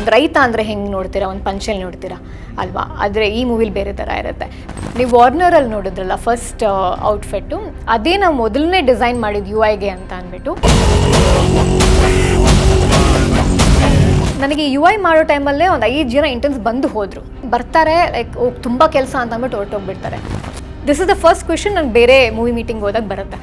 ಒಂದು ರೈತ ಅಂದರೆ ಹೆಂಗೆ ನೋಡ್ತೀರಾ? ಒಂದು ಪಂಚಲ್ಲಿ ನೋಡ್ತೀರಾ? ಅಲ್ವಾ? ಆದರೆ ಈ ಮೂವಿಲಿ ಬೇರೆ ಥರ ಇರುತ್ತೆ. ನೀವು ವಾರ್ನರಲ್ಲಿ ನೋಡಿದ್ರಲ್ಲ ಫಸ್ಟ್ ಔಟ್ಫಿಟ್ಟು ಅದೇ ನಾವು ಮೊದಲನೇ ಡಿಸೈನ್ ಮಾಡಿದ್ದು ಯು ಐಗೆ ಅಂತ ಅಂದ್ಬಿಟ್ಟು ನನಗೆ ಯು ಐ ಮಾಡೋ ಟೈಮಲ್ಲೇ ಒಂದು ಐದು ಜನ ಇಂಟರ್ನ್ಸ್ ಬಂದು ಹೋದರು. ಬರ್ತಾರೆ ಲೈಕ್ ತುಂಬ ಕೆಲಸ ಅಂತ ಅಂದ್ಬಿಟ್ಟು ಹೊರಟೋಗ್ಬಿಡ್ತಾರೆ. This is the first question ನಾನು ಬೇರೆ ಮೂವಿ ಮೀಟಿಂಗ್ ಹೋದಾಗ ಬರುತ್ತೆ.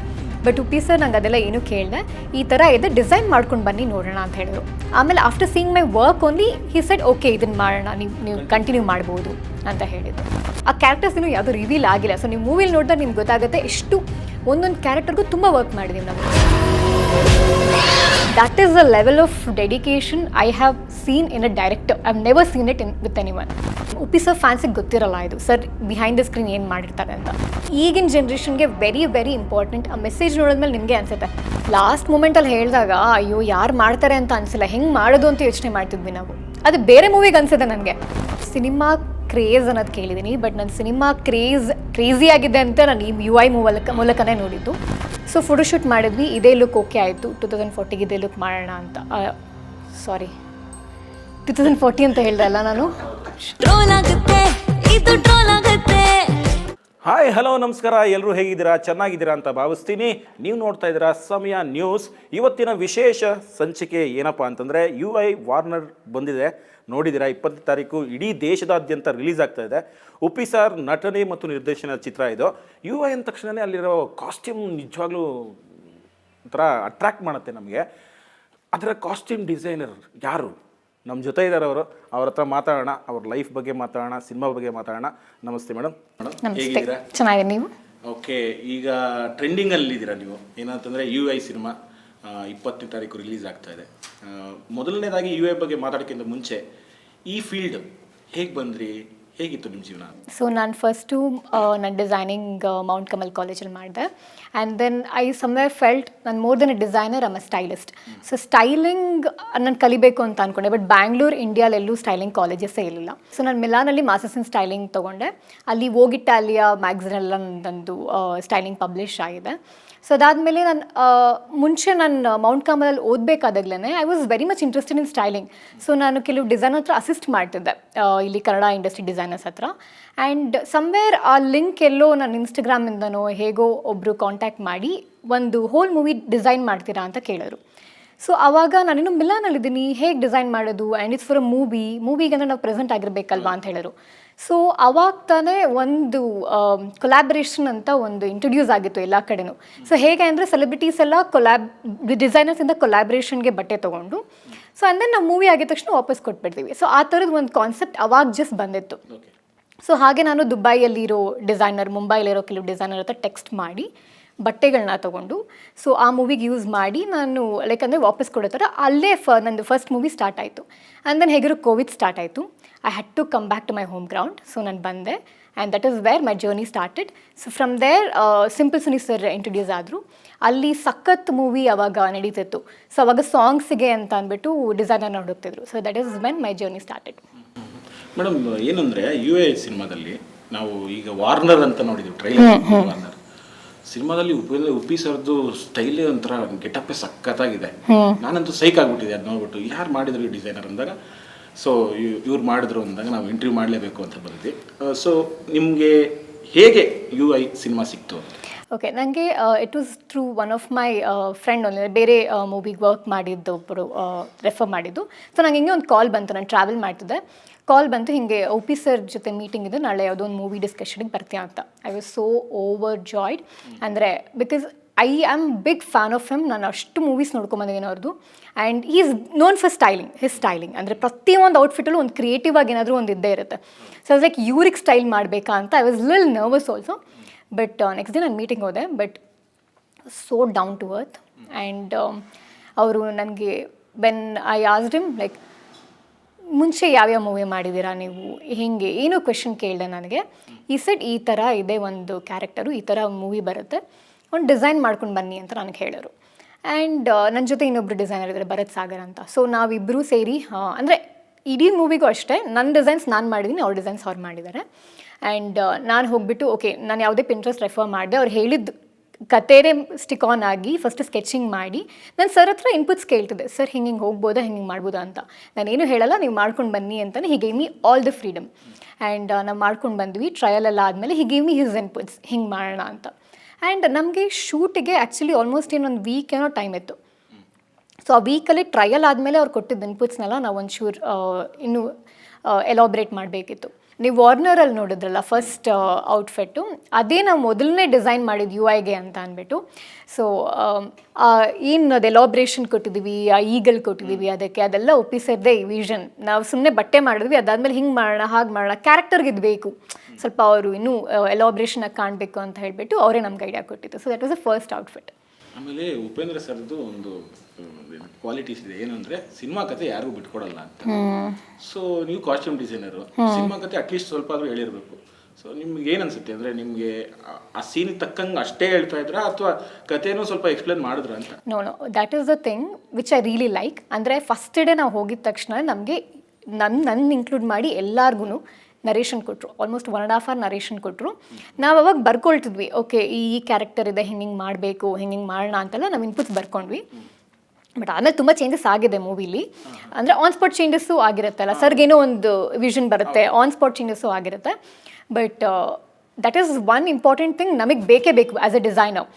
ಬಟ್ ಉಪ್ಪಿ ಸರ್ ನಂಗೆ ಅದೆಲ್ಲ ಏನೂ ಕೇಳಿದೆ. ಈ ಥರ ಇದೆ ಡಿಸೈನ್ ಮಾಡ್ಕೊಂಡು ಬನ್ನಿ ನೋಡೋಣ ಅಂತ ಹೇಳಿದ್ರು. ಆಮೇಲೆ after seeing my work only he said okay ಇದನ್ನು ಮಾಡೋಣ, ನೀವು ನೀವು ಕಂಟಿನ್ಯೂ ಮಾಡ್ಬೋದು, ಅಂತ ಹೇಳಿದ್ರು. ಆ ಕ್ಯಾರೆಕ್ಟರ್ಸ್ ಇನ್ನೂ ಯಾವುದೂ ರಿವೀಲ್ ಆಗಿಲ್ಲ. ಸೊ ನೀವು ಮೂವಿಲಿ ನೋಡಿದಾಗ ನಿಮ್ಗೆ ಗೊತ್ತಾಗುತ್ತೆ, ಎಷ್ಟು ಒಂದೊಂದು ಕ್ಯಾರೆಕ್ಟರ್ಗೂ ತುಂಬ ವರ್ಕ್ ಮಾಡಿದ್ದೀವಿ ನಾವು. That is the level of dedication I have seen in a director. I've never seen it in, with anyone. Uppi sir ಫ್ಯಾನ್ಸಿಗೆ ಗೊತ್ತಿರಲ್ಲ ಇದು. ಸರ್ ಬಿಹೈಂಡ್ ದ ಸ್ಕ್ರೀನ್ ಏನು ಮಾಡಿರ್ತಾರೆ ಅಂತ. ಈಗಿನ ಜನ್ರೇಷನ್ಗೆ ವೆರಿ ವೆರಿ ಇಂಪಾರ್ಟೆಂಟ್ ಆ ಮೆಸೇಜ್ ನೋಡಿದ್ಮೇಲೆ ನಿಮಗೆ ಅನ್ಸುತ್ತೆ. ಲಾಸ್ಟ್ ಮೂಮೆಂಟಲ್ಲಿ ಹೇಳಿದಾಗ ಅಯ್ಯೋ ಯಾರು ಮಾಡ್ತಾರೆ ಅಂತ ಅನಿಸಿಲ್ಲ. ಹೆಂಗೆ ಮಾಡೋದು? ಅಂತ ಯೋಚನೆ ಮಾಡ್ತಿದ್ವಿ ನಾವು. ಅದು ಬೇರೆ ಮೂವಿಗೆ ಅನಿಸಿದೆ ನನಗೆ. ಸಿನಿಮಾ ಕ್ರೇಜ್ ಅನ್ನೋದು ಕೇಳಿದ್ದೀನಿ ಬಟ್ ನನ್ನ ಸಿನಿಮಾ ಕ್ರೇಜ್ ಕ್ರೇಜಿ ಆಗಿದೆ ಅಂತ ನಾನು ಈ ಯು ಐ ಮೂಲಕ, ಮೂಲಕನೇ ನೋಡಿದ್ದು. ಸೊ ಫೋಟೋಶೂಟ್ ಮಾಡಿದ್ವಿ, ಇದೇ ಲುಕ್ ಓಕೆ ಆಯಿತು. ಟು ತೌಸಂಡ್ ಫೋರ್ಟಿಗೆ ಇದೇ ಲುಕ್ ಮಾಡೋಣ ಅಂತ. ಸಾರಿ ಟು ತೌಸಂಡ್ ಫೋರ್ಟಿ ಅಂತ ಹೇಳ್ದಲ್ಲ ನಾನು? ಟ್ರೋಲ್ ಆಗುತ್ತೆ, ಇದು ಟ್ರೋಲ್ ಆಗುತ್ತೆ. ಹಾಯ್ ಹಲೋ ನಮಸ್ಕಾರ. ಎಲ್ಲರೂ ಹೇಗಿದ್ದೀರಾ? ಚೆನ್ನಾಗಿದ್ದೀರಾ ಅಂತ ಭಾವಿಸ್ತೀನಿ. ನೀವು ನೋಡ್ತಾ ಇದ್ದೀರಾ ಸಮಯ ನ್ಯೂಸ್. ಇವತ್ತಿನ ವಿಶೇಷ ಸಂಚಿಕೆ ಏನಪ್ಪ ಅಂತಂದರೆ ಯು ಐ ವಾರ್ನರ್ ಬಂದಿದೆ. ನೋಡಿದ್ದೀರಾ ಇಪ್ಪತ್ತು ತಾರೀಕು ಇಡೀ ದೇಶದಾದ್ಯಂತ ರಿಲೀಸ್ ಆಗ್ತಾ ಇದೆ. ಉಪ್ಪಿ ಸಾರ್ ನಟನೆ ಮತ್ತು ನಿರ್ದೇಶನ ಚಿತ್ರ ಇದು. ಯು ಐ ಅಂದ ತಕ್ಷಣವೇ ಅಲ್ಲಿರೋ ಕಾಸ್ಟ್ಯೂಮ್ ನಿಜವಾಗ್ಲೂ ಒಂಥರ ಅಟ್ರ್ಯಾಕ್ಟ್ ಮಾಡುತ್ತೆ ನಮಗೆ. ಅದರ ಕಾಸ್ಟ್ಯೂಮ್ ಡಿಸೈನರ್ ಯಾರು? ನಮ್ಮ ಜೊತೆ ಇದ್ದಾರೆ ಅವರು. ಅವ್ರ ಹತ್ರ ಮಾತಾಡೋಣ ಅವ್ರ ಲೈಫ್ ಬಗ್ಗೆ ಮಾತಾಡೋಣ ಸಿನಿಮಾ ಬಗ್ಗೆ ಮಾತಾಡೋಣ. ನಮಸ್ತೆ ಮೇಡಮ್ ಮೇಡಮ್ ನಮಸ್ತೆ. ಹೇಗಿದ್ದೀರಾ? ಚೆನ್ನಾಗಿದೆ ನೀವು? ಓಕೆ ಈಗ ಟ್ರೆಂಡಿಂಗಲ್ಲಿ ಇದ್ದೀರಾ ನೀವು? ಏನಂತಂದರೆ ಯು ಐ ಸಿನಿಮಾ ಇಪ್ಪತ್ತನೇ ತಾರೀಕು ರಿಲೀಸ್ ಆಗ್ತಾ ಇದೆ. ಮೊದಲನೇದಾಗಿ ಯು ಐ ಬಗ್ಗೆ ಮಾತಾಡೋಕ್ಕಿಂತ ಮುಂಚೆ ಈ ಫೀಲ್ಡ್ ಹೇಗೆ ಬಂದ್ರಿ? ಹೇಗಿತ್ತು ನಿಮ್ಮ ಜೀವನ? ಸೊ ನಾನು ಫಸ್ಟು ನಾನು ಡಿಸೈನಿಂಗ್ ಮೌಂಟ್ ಕಮಲ್ ಕಾಲೇಜಲ್ಲಿ ಮಾಡಿದೆ. And then I somewhere felt ನಾನು more then a designer um a stylist so styling ನಾನು ಕಲಿಬೇಕು ಅಂತ ಅಂದ್ಕೊಂಡೆ ಬಟ್ ಬ್ಯಾಂಗ್ಳೂರ್ ಇಂಡಿಯಾಲೆಲ್ಲೂ ಸ್ಟೈಲಿಂಗ್ ಕಾಲೇಜಸ್ಸೇ ಇರಲಿಲ್ಲ. ಸೊ ನಾನು ಮಿಲಾನಲ್ಲಿ ಮಾಸ್ಟರ್ಸ್ ಇನ್ ಸ್ಟೈಲಿಂಗ್ ತೊಗೊಂಡೆ. ಅಲ್ಲಿ ಹೋಗಿಟ್ಟಾಲಿಯ ಮ್ಯಾಗ್ಝಿನಲ್ಲ ನಂದು ಸ್ಟೈಲಿಂಗ್ ಪಬ್ಲಿಷ್ ಆಗಿದೆ. ಸೊ ಅದಾದಮೇಲೆ ನಾನು ಮುಂಚೆ ನಾನು ಮೌಂಟ್ ಕಾಮಲಲ್ಲಿ ಓದಬೇಕಾದಾಗಲೇ I was very much interested in styling so ನಾನು ಕೆಲವು ಡಿಸೈನರ್ ಹತ್ರ ಅಸಿಸ್ಟ್ ಮಾಡ್ತಿದ್ದೆ ಇಲ್ಲಿ ಕನ್ನಡ ಇಂಡಸ್ಟ್ರಿ ಡಿಸೈನರ್ಸ್ ಹತ್ರ. ಆ್ಯಂಡ್ ಸಮ್ವೇರ್ ಆ ಲಿಂಕ್ ಎಲ್ಲೋ ನಾನು ಇನ್ಸ್ಟಾಗ್ರಾಮಿಂದನೋ ಹೇಗೋ ಒಬ್ಬರು ಕಾಂಟ್ಯಾಕ್ಟ್ ಮಾಡಿ ಒಂದು ಹೋಲ್ ಮೂವಿ ಡಿಸೈನ್ ಮಾಡ್ತೀರಾ ಅಂತ ಕೇಳಿದ್ರು ಸೊ ಆವಾಗ ನಾನಿನ್ನು ಮಿಲಾನಲ್ಲಿದ್ದೀನಿ ಹೇಗೆ ಡಿಸೈನ್ ಮಾಡೋದು and it's for a movie ಮೂವಿಗೆ ಅಂದರೆ ನಾವು ಪ್ರೆಸೆಂಟ್ ಆಗಿರಬೇಕಲ್ವಾ ಅಂತ ಹೇಳಿದ್ರು ಸೊ ಅವಾಗ ತಾನೇ ಒಂದು ಕೊಲ್ಯಾಬ್ರೇಷನ್ ಅಂತ ಒಂದು ಇಂಟ್ರೊಡ್ಯೂಸ್ ಆಗಿತ್ತು ಎಲ್ಲ ಕಡೆನೂ. ಸೊ ಹೇಗೆ ಅಂದರೆ ಸೆಲೆಬ್ರಿಟೀಸ್ ಎಲ್ಲ ಕೊಲ್ಯಾಬ್ ಡಿಸೈನರ್ಸಿಂದ ಕೊಲ್ಯಾಬ್ರೇಷನ್ಗೆ ಬಟ್ಟೆ ತೊಗೊಂಡು. ಸೊ ಅಂದರೆ ನಾವು ಮೂವಿ ಆಗಿದ ತಕ್ಷಣ ವಾಪಸ್ ಕೊಟ್ಬಿಡ್ತೀವಿ. ಸೊ ಆ ಥರದ್ದು ಒಂದು ಕಾನ್ಸೆಪ್ಟ್ ಅವಾಗ ಜಸ್ಟ್ ಬಂದಿತ್ತು. ಸೊ ಹಾಗೆ ನಾನು ದುಬೈಯಲ್ಲಿರೋ ಡಿಸೈನರ್ ಮುಂಬೈಲಿರೋ ಕೆಲವು ಡಿಸೈನರ್ ಹತ್ರ ಟೆಕ್ಸ್ಟ್ ಮಾಡಿ. ಬಟ್ಟೆಗಳನ್ನ ತೊಗೊಂಡು. ಸೊ ಆ ಮೂವಿಗೆ ಯೂಸ್ ಮಾಡಿ ನಾನು ಲೈಕ್ ಅಂದರೆ ವಾಪಸ್ ಕೊಡೋ ಥರ ಅಲ್ಲೇ ಫ ನಂದು ಫಸ್ಟ್ ಮೂವಿ ಸ್ಟಾರ್ಟ್ ಆಯಿತು. ಆ್ಯಂಡ್ ದೆನ್ ಹೇಗಿರೋ ಕೋವಿಡ್ ಸ್ಟಾರ್ಟ್ ಆಯಿತು. I had to come back to my home ground so ನಾನು ಬಂದೆ. And that is where my journey started so from there simple Suni sir introduce ಆದರು. ಅಲ್ಲಿ ಸಖತ್ movie ಅವಾಗ ನಡೀತಿತ್ತು. ಸೊ ಅವಾಗ ಸಾಂಗ್ಸಿಗೆ ಅಂತ ಅಂದ್ಬಿಟ್ಟು ಡಿಸೈನರ್ನ ಹುಡುಕ್ತಿದ್ರು so that is when my journey started madam ಏನಂದ್ರೆ ಯು ಎ ಸಿನಿಮಾದಲ್ಲಿ ನಾವು ಈಗ ವಾರ್ನರ್ ಅಂತ ನೋಡಿದ್ವಿ ಟ್ರೈಲರ್ ವಾರ್ನರ್ ಸಿನಿಮಾದಲ್ಲಿ ಉಪಿ ಉಪ್ಪಿ ಸರ್ದು ಸ್ಟೈಲೇ ಒಂಥರ ಗೆಟಪ್ಪೇ ಸಖತ್ತಾಗಿದೆ. ನಾನಂತೂ ಸೈಕ್ ಆಗ್ಬಿಟ್ಟಿದೆ ಅದು ನೋಡ್ಬಿಟ್ಟು. ಯಾರು ಮಾಡಿದ್ರು ಈ ಡಿಸೈನರ್ ಅಂದಾಗ? ಸೊ ಇವ್ರು ಮಾಡಿದ್ರು ಅಂದಾಗ ನಾವು ಇಂಟರ್ವ್ಯೂ ಮಾಡಲೇಬೇಕು ಅಂತ ಬಂದ್ವಿ. ಸೊ ನಿಮಗೆ ಹೇಗೆ ಯು ಐ ಸಿನಿಮಾ ಸಿಕ್ತು ಓಕೆ ನನಗೆ it was through one of my friend ಒಂದು ಬೇರೆ ಮೂವಿಗೆ ವರ್ಕ್ ಮಾಡಿದ್ದು ಒಬ್ಬರು ರೆಫರ್ ಮಾಡಿದ್ದು. ಸೊ ನಂಗೆ ಹಿಂಗೆ ಒಂದು ಕಾಲ್ ಬಂತು ನಾನು ಟ್ರಾವೆಲ್ ಮಾಡ್ತಿದ್ದೆ. ಕಾಲ್ ಬಂತು ಹಿಂಗೆ ಒ ಪಿ ಸರ್ ಜೊತೆ ಮೀಟಿಂಗ್ ಇದೆ ನಾಳೆ ಯಾವುದೋ ಒಂದು ಮೂವಿ ಡಿಸ್ಕಷನಿಗೆ ಬರ್ತೀಯ ಅಂತ. I was so overjoyed ಅಂದರೆ because I am big fan of him ನಾನು ಅಷ್ಟು ಮೂವೀಸ್ ನೋಡ್ಕೊಂಬಂದಿದ್ದೀನಿ ಅವ್ರದ್ದು and is known for styling his styling ಅಂದರೆ ಪ್ರತಿಯೊಂದು ಔಟ್ಫಿಟಲ್ಲೂ ಒಂದು ಕ್ರಿಯೇಟಿವ್ ಆಗಿ ಏನಾದರೂ ಒಂದು ಇದ್ದೇ ಇರುತ್ತೆ. ಸೊ ಲೈಕ್ ಯೂರಿಕ್ ಸ್ಟೈಲ್ ಮಾಡಬೇಕಾ ಅಂತ I was lil nervous also but next day ನಾನು ಮೀಟಿಂಗ್ ಹೋದೆ. But so down to earth and ಅವರು ನನಗೆ when I asked him like ಮುಂಚೆ ಯಾವ್ಯಾವ ಮೂವಿ ಮಾಡಿದ್ದೀರಾ ನೀವು? ಹೇಗೆ? ಏನೋ ಕ್ವೆಶನ್ ಕೇಳಿದೆ ನನಗೆ. ಈ ಸೆಟ್ ಈ ಥರ ಇದೆ ಒಂದು ಕ್ಯಾರೆಕ್ಟರು ಈ ಥರ ಮೂವಿ ಬರುತ್ತೆ. ಒಂದು ಡಿಸೈನ್ ಮಾಡ್ಕೊಂಡು ಬನ್ನಿ ಅಂತ ನನಗೆ ಹೇಳೋರು. ಆ್ಯಂಡ್ ನನ್ನ ಜೊತೆ ಇನ್ನೊಬ್ರು ಡಿಸೈನರ್ ಇದ್ದಾರೆ ಭರತ್ ಸಾಗರ್ ಅಂತ. ಸೊ ನಾವಿಬ್ಬರೂ ಸೇರಿ ಅಂದರೆ ಇಡೀ ಮೂವಿಗೂ ಅಷ್ಟೇ ನನ್ನ ಡಿಸೈನ್ಸ್ ನಾನು ಮಾಡಿದ್ದೀನಿ ಅವ್ರ ಡಿಸೈನ್ಸ್ ಅವ್ರು ಮಾಡಿದ್ದಾರೆ ಆ್ಯಂಡ್ ನಾನು ಹೋಗ್ಬಿಟ್ಟು ಓಕೆ ನಾನು ಯಾವುದೇ ಪಿಂಟ್ರೆಸ್ಟ್ ರೆಫರ್ ಮಾಡಿದೆ, ಅವ್ರು ಹೇಳಿದ್ದು ಕತೆನೇ ಸ್ಟಿಕ್ ಆನ್ ಆಗಿ ಫಸ್ಟ್ ಸ್ಕೆಚಿಂಗ್ ಮಾಡಿ, ನಾನು ಸರ್ ಹತ್ರ ಇನ್ಪುಟ್ಸ್ ಕೇಳ್ತಿದೆ ಸರ್ ಹಿಂಗೆ ಹಿಂಗೆ ಹೋಗ್ಬೋದಾ ಹಿಂಗೆ ಹಿಂಗೆ ಮಾಡ್ಬೋದಾ ಅಂತ. ನಾನೇನು ಹೇಳಲ್ಲ, ನೀವು ಮಾಡ್ಕೊಂಡು ಬನ್ನಿ ಅಂತಲೇ ಹೀಗೆ me all the freedom and ನಾವು ಮಾಡ್ಕೊಂಡು ಬಂದ್ವಿ ಟ್ರಯಲ್ ಎಲ್ಲ ಆದಮೇಲೆ ಹೀಗೆ ಮಿ ಹಿಸ್ ಇನ್ಪುಟ್ಸ್ ಹಿಂಗೆ ಮಾಡೋಣ ಅಂತ. ಆ್ಯಂಡ್ ನಮಗೆ ಶೂಟಿಗೆ ಆ್ಯಕ್ಚುಲಿ ಆಲ್ಮೋಸ್ಟ್ ಇನ್ನೊಂದು ವೀಕ್ ಏನೋ ಟೈಮ್ ಇತ್ತು. ಸೊ ಆ ವೀಕಲ್ಲಿ ಟ್ರಯಲ್ ಆದಮೇಲೆ ಅವ್ರು ಕೊಟ್ಟಿದ್ದ ಇನ್ಪುಟ್ಸ್ನೆಲ್ಲ ನಾವು ಒಂಚೂರು ಇನ್ನೂ ಎಲಾಬ್ರೇಟ್ ಮಾಡಬೇಕಿತ್ತು. ನೀವು ವಾರ್ನರಲ್ಲಿ ನೋಡಿದ್ರಲ್ಲ ಫಸ್ಟ್ ಔಟ್ಫಿಟ್ಟು ಅದೇ ನಾವು ಮೊದಲನೇ ಡಿಸೈನ್ ಮಾಡಿದ್ದು ಯು ಐಗೆ ಅಂತ ಅಂದ್ಬಿಟ್ಟು ಸೊ ಏನು ಅದು ಎಲಾಬ್ರೇಷನ್ ಕೊಟ್ಟಿದ್ದೀವಿ ಆ ಈಗಲ್ ಕೊಟ್ಟಿದ್ದೀವಿ ಅದಕ್ಕೆ ಅದೆಲ್ಲ ಒಪ್ಪಿಸಿದ್ದೆ ಈ ವಿಷನ್ ನಾವು ಸುಮ್ಮನೆ ಬಟ್ಟೆ ಮಾಡಿದ್ವಿ ಅದಾದಮೇಲೆ ಹಿಂಗೆ ಮಾಡೋಣ ಹಾಗೆ ಮಾಡೋಣ ಕ್ಯಾರೆಕ್ಟರ್ಗೆ ಇದು ಬೇಕು. ಸ್ವಲ್ಪ ಅವರು ಇನ್ನೂ ಎಲಾಬ್ರೇಷನಾಗಿ ಕಾಣಬೇಕು ಅಂತ ಹೇಳಿಬಿಟ್ಟು ಅವರೇ ನಮ್ಗೆ ಐಡಿಯಾ ಕೊಟ್ಟಿದ್ದು. So that was the first outfit ಆಮೇಲೆ ಉಪೇಂದ್ರ ಸರ್ದು ಒಂದು ಕ್ವಾಲಿಟೀಸ್ ಇದೆ. ಏನಂದ್ರೆ ಸಿನಿಮಾ ಕತೆ ಯಾರಿಗೂ ಬಿಟ್ಕೊಡಲ್ಲ ಅಂತ. ಸೊ ನೀವು ಕಾಸ್ಟ್ಯೂಮ್ ಡಿಸೈನರು ಸಿನಿಮಾ ಕತೆ ಅಟ್ಲೀಸ್ಟ್ ಸ್ವಲ್ಪ ಆದ್ರೂ ಹೇಳಿರ್ಬೇಕು. ಸೊ ನಿಮ್ಗೆ ಏನ್ ಅನ್ಸುತ್ತೆ ಅಂದ್ರೆ ನಿಮ್ಗೆ ಆ- ಸೀನ್ ತಕ್ಕಂಗೆ ಅಷ್ಟೇ ಹೇಳ್ತಾ ಇದ್ರ ಅಥವಾ ಕಥೆನೂ ಸ್ವಲ್ಪ ಎಕ್ಸ್ಪ್ಲೇನ್ ಮಾಡಿದ್ರ ಅಂತ? No no that is the thing which I really like ಅಂದ್ರೆ ಫಸ್ಟ್ ಡೇ ನಾವು ಹೋಗಿದ ತಕ್ಷಣ ನಮಗೆ ನನ್ನ ನನ್ನ ಇನ್ಕ್ಲೂಡ್ ಮಾಡಿ ಎಲ್ಲಾರ್ಗು ನರೇಷನ್ ಕೊಟ್ಟರು almost one and half hour narration ಕೊಟ್ಟರು ನಾವು ಅವಾಗ ಬರ್ಕೊಳ್ತಿದ್ವಿ. ಓಕೆ ಈ ಕ್ಯಾರೆಕ್ಟರ್ ಇದೆ ಹಿಂಗೆ ಹಿಂಗೆ ಮಾಡಬೇಕು ಹಿಂಗೆ ಹಿಂಗೆ ಮಾಡೋಣ ಅಂತೆಲ್ಲ ನಾವು ಇನ್ಪುಟ್ಸ್ ಬರ್ಕೊಂಡ್ವಿ. ಬಟ್ ಆಮೇಲೆ ತುಂಬ ಚೇಂಜಸ್ ಆಗಿದೆ ಮೂವಿಲಿ ಅಂದರೆ ಆನ್ ಸ್ಪಾಟ್ ಚೇಂಜಸ್ಸು ಆಗಿರುತ್ತಲ್ಲ ಸರ್ಗೇನೋ ಒಂದು ವಿಷನ್ ಬರುತ್ತೆ ಆನ್ ಸ್ಪಾಟ್ ಚೇಂಜಸ್ಸು ಆಗಿರುತ್ತೆ. But that is one important thing ನಮಗೆ ಬೇಕೇ ಬೇಕು ಆ್ಯಸ್ ಎ ಡಿಸೈನರ್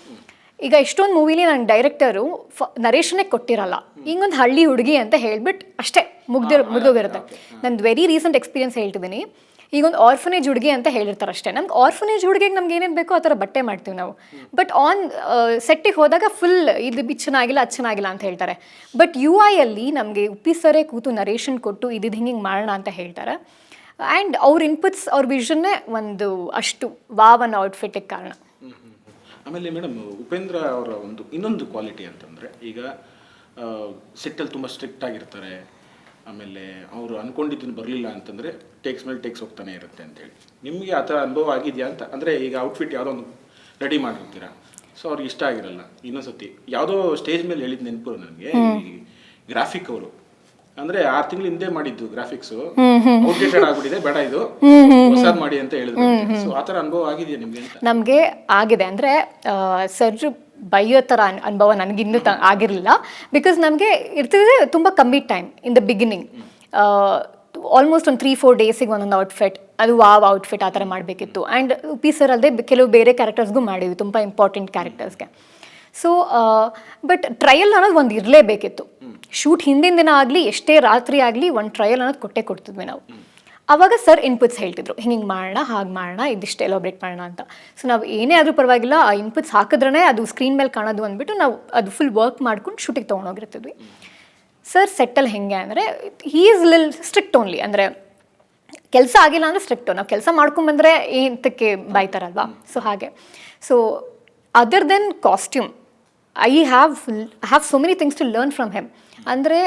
ಈಗ ಎಷ್ಟೊಂದು ಮೂವಿಲಿ ನಾನು ಡೈರೆಕ್ಟರು ಫ ನರೇಶನೇ ಕೊಟ್ಟಿರಲ್ಲ. ಹಿಂಗೊಂದು ಹಳ್ಳಿ ಹುಡುಗಿ ಅಂತ ಹೇಳಿಬಿಟ್ಟು ಅಷ್ಟೇ ಮುಗ್ದಿರೋ ಮುಗ್ದೋಗಿರುತ್ತೆ. ನಂದು ವೆರಿ ರೀಸೆಂಟ್ ಎಕ್ಸ್ಪೀರಿಯನ್ಸ್ ಹೇಳ್ತಿದ್ದೀನಿ ಈಗ ಒಂದು ಆರ್ಫನೇಜ್ ಹುಡುಗಿ ಅಂತ ಹೇಳಿರ್ತಾರೆ ಅಷ್ಟೇ. ನಮ್ಗೆ ಆರ್ಫನೇಜ್ ಹುಡುಗಿಗೆ ನಮ್ಗೆ ಏನೇನು ಬೇಕೋ ಆ ಥರ ಬಟ್ಟೆ ಮಾಡ್ತೀವಿ ನಾವು. ಬಟ್ ಆನ್ ಸೆಟ್ಟಿಗೆ ಹೋದಾಗ ಫುಲ್ ಇದು ಬಿ ಚೆನ್ನಾಗಿಲ್ಲ ಅದು ಚೆನ್ನಾಗಿಲ್ಲ ಅಂತ ಹೇಳ್ತಾರೆ. ಬಟ್ ಯು ಐಯಲ್ಲಿ ನಮಗೆ ಉಪ್ಪಿಸರೇ ಕೂತು ನರೇಷನ್ ಕೊಟ್ಟು ಹಿಂಗೆ ಹಿಂಗೆ ಮಾಡೋಣ ಅಂತ ಹೇಳ್ತಾರೆ. ಆ್ಯಂಡ್ ಅವ್ರ ಇನ್ಪುಟ್ಸ್ ಅವ್ರ ವಿಷನ್ನೇ ಒಂದು ಅಷ್ಟು ವಾವ್ ಅನ್ನೋ ಔಟ್ಫಿಟ್ಟಿಗೆ ಕಾರಣ. ಆಮೇಲೆ ಮೇಡಮ್, ಉಪೇಂದ್ರ ಅವರ ಒಂದು ಇನ್ನೊಂದು ಕ್ವಾಲಿಟಿ ಅಂತಂದ್ರೆ ಈಗ ಸೆಟ್ಟಲ್ಲಿ ತುಂಬ ಸ್ಟ್ರಿಕ್ಟ್ ಆಗಿರ್ತಾರೆ. ಆಮೇಲೆ ಅವರು ಅನ್ಕೊಂಡಿದ್ದನ್ನು ಬರಲಿಲ್ಲ ಅಂತಂದ್ರೆ ಟೇಕ್ಸ್ ಮೇಲೆ ಟೇಕ್ಸ್ ಹೋಗ್ತಾನೆ ಇರುತ್ತೆ ಅಂತೇಳಿ ನಿಮಗೆ ಆ ಥರ ಅನುಭವ ಆಗಿದೆಯಾ ಅಂತ? ಅಂದರೆ ಈಗ ಔಟ್ಫಿಟ್ ಯಾವುದೋ ಒಂದು ರೆಡಿ ಮಾಡಿರ್ತೀರಾ? ಸೊ ಅವ್ರಿಗೆ ಇಷ್ಟ ಆಗಿರಲ್ಲ. ಇನ್ನೊಂದ್ಸತಿ ಯಾವುದೋ ಸ್ಟೇಜ್ ಮೇಲೆ ಹೇಳಿದ ನೆನಪು ನನಗೆ ಗ್ರಾಫಿಕ್ ಅವರು. ಅಂದ್ರೆ ಆರು ತಿಂಗಳು ಹಿಂದೆ ಮಾಡಿದ್ದು ಗ್ರಾಫಿಕ್ಸ್ ಔಟ್ಡೇಟೆಡ್ ಆಗ್ಬಿಟ್ಟಿದೆ ಬೇಡ ಇದು. ಹೊಸದ್ ಮಾಡಿ ಅಂತ ಹೇಳಿದ್ರು ಸೊ ಆತರ ಅನುಭವ ಆಗಿದೆಯಾ ನಿಮ್ಗೆ ನಮ್ಗೆ ಆಗಿದೆ. ಅಂದ್ರೆ ಸರ್ ಬೈಯೋ ಥರ ಅನ್- ಅನುಭವ ನನಗಿನ್ನೂ ತ ಆಗಿರಲಿಲ್ಲ. ಬಿಕಾಸ್ ನಮಗೆ ಇರ್ತಿದ್ರೆ ತುಂಬ ಕಮ್ಮಿ time in the beginning almost ಒಂದು ತ್ರೀ ಫೋರ್ ಡೇಸಿಗೆ ಒಂದೊಂದು ಔಟ್ಫಿಟ್ ಅದು ವಾವ್ ಔಟ್ಫಿಟ್ ಆ ಥರ ಮಾಡಬೇಕಿತ್ತು. ಆ್ಯಂಡ್ ಪಿ ಸರ್ ಅಲ್ಲದೆ ಕೆಲವು ಬೇರೆ ಕ್ಯಾರೆಕ್ಟರ್ಸ್ಗೂ ಮಾಡಿದ್ವಿ ತುಂಬ ಇಂಪಾರ್ಟೆಂಟ್ ಕ್ಯಾರೆಕ್ಟರ್ಸ್ಗೆ ಸೊ ಬಟ್ ಟ್ರಯಲ್ ಅನ್ನೋದು ಒಂದು ಇರಲೇಬೇಕಿತ್ತು. ಶೂಟ್ ಹಿಂದಿನ ದಿನ ಆಗಲಿ ಎಷ್ಟೇ ರಾತ್ರಿ ಆಗಲಿ ಒಂದು ಟ್ರಯಲ್ ಅನ್ನೋದು ಕೊಟ್ಟೇ ಕೊಡ್ತಿದ್ವಿ ನಾವು. ಅವಾಗ ಸರ್ ಇನ್ಪುಟ್ಸ್ ಹೇಳ್ತಿದ್ರು. ಹಿಂಗೆ ಹಿಂಗೆ ಮಾಡೋಣ, ಹಾಗೆ ಮಾಡೋಣ, ಇದಿಷ್ಟು ಎಲೋಬ್ರೇಟ್ ಮಾಡೋಣ ಅಂತ. ಸೊ ನಾವು ಏನೇ ಆದರೂ ಪರವಾಗಿಲ್ಲ, ಆ ಇನ್ಪುಟ್ಸ್ ಹಾಕಿದ್ರೇ ಅದು ಸ್ಕ್ರೀನ್ ಮೇಲೆ ಕಾಣೋದು ಅಂದ್ಬಿಟ್ಟು ನಾವು ಅದು ಫುಲ್ ವರ್ಕ್ ಮಾಡ್ಕೊಂಡು ಶೂಟಿಗೆ ತೊಗೊಂಡೋಗಿರ್ತಿದ್ವಿ. ಸರ್ ಸೆಟ್ಟಲ್ಲಿ ಹೆಂಗೆ ಅಂದರೆ he is lil strict only ಅಂದರೆ ಕೆಲಸ ಆಗಿಲ್ಲ ಅಂದರೆ ಸ್ಟ್ರಿಕ್ಟು ನಾವು ಕೆಲಸ ಮಾಡ್ಕೊಂಬಂದ್ರೆ ಏನಕ್ಕೆ ಬಾಯ್ತಾರಲ್ವಾ? ಸೊ ಹಾಗೆ. So other than costume I have have so many things to learn from him ಅಂದರೆ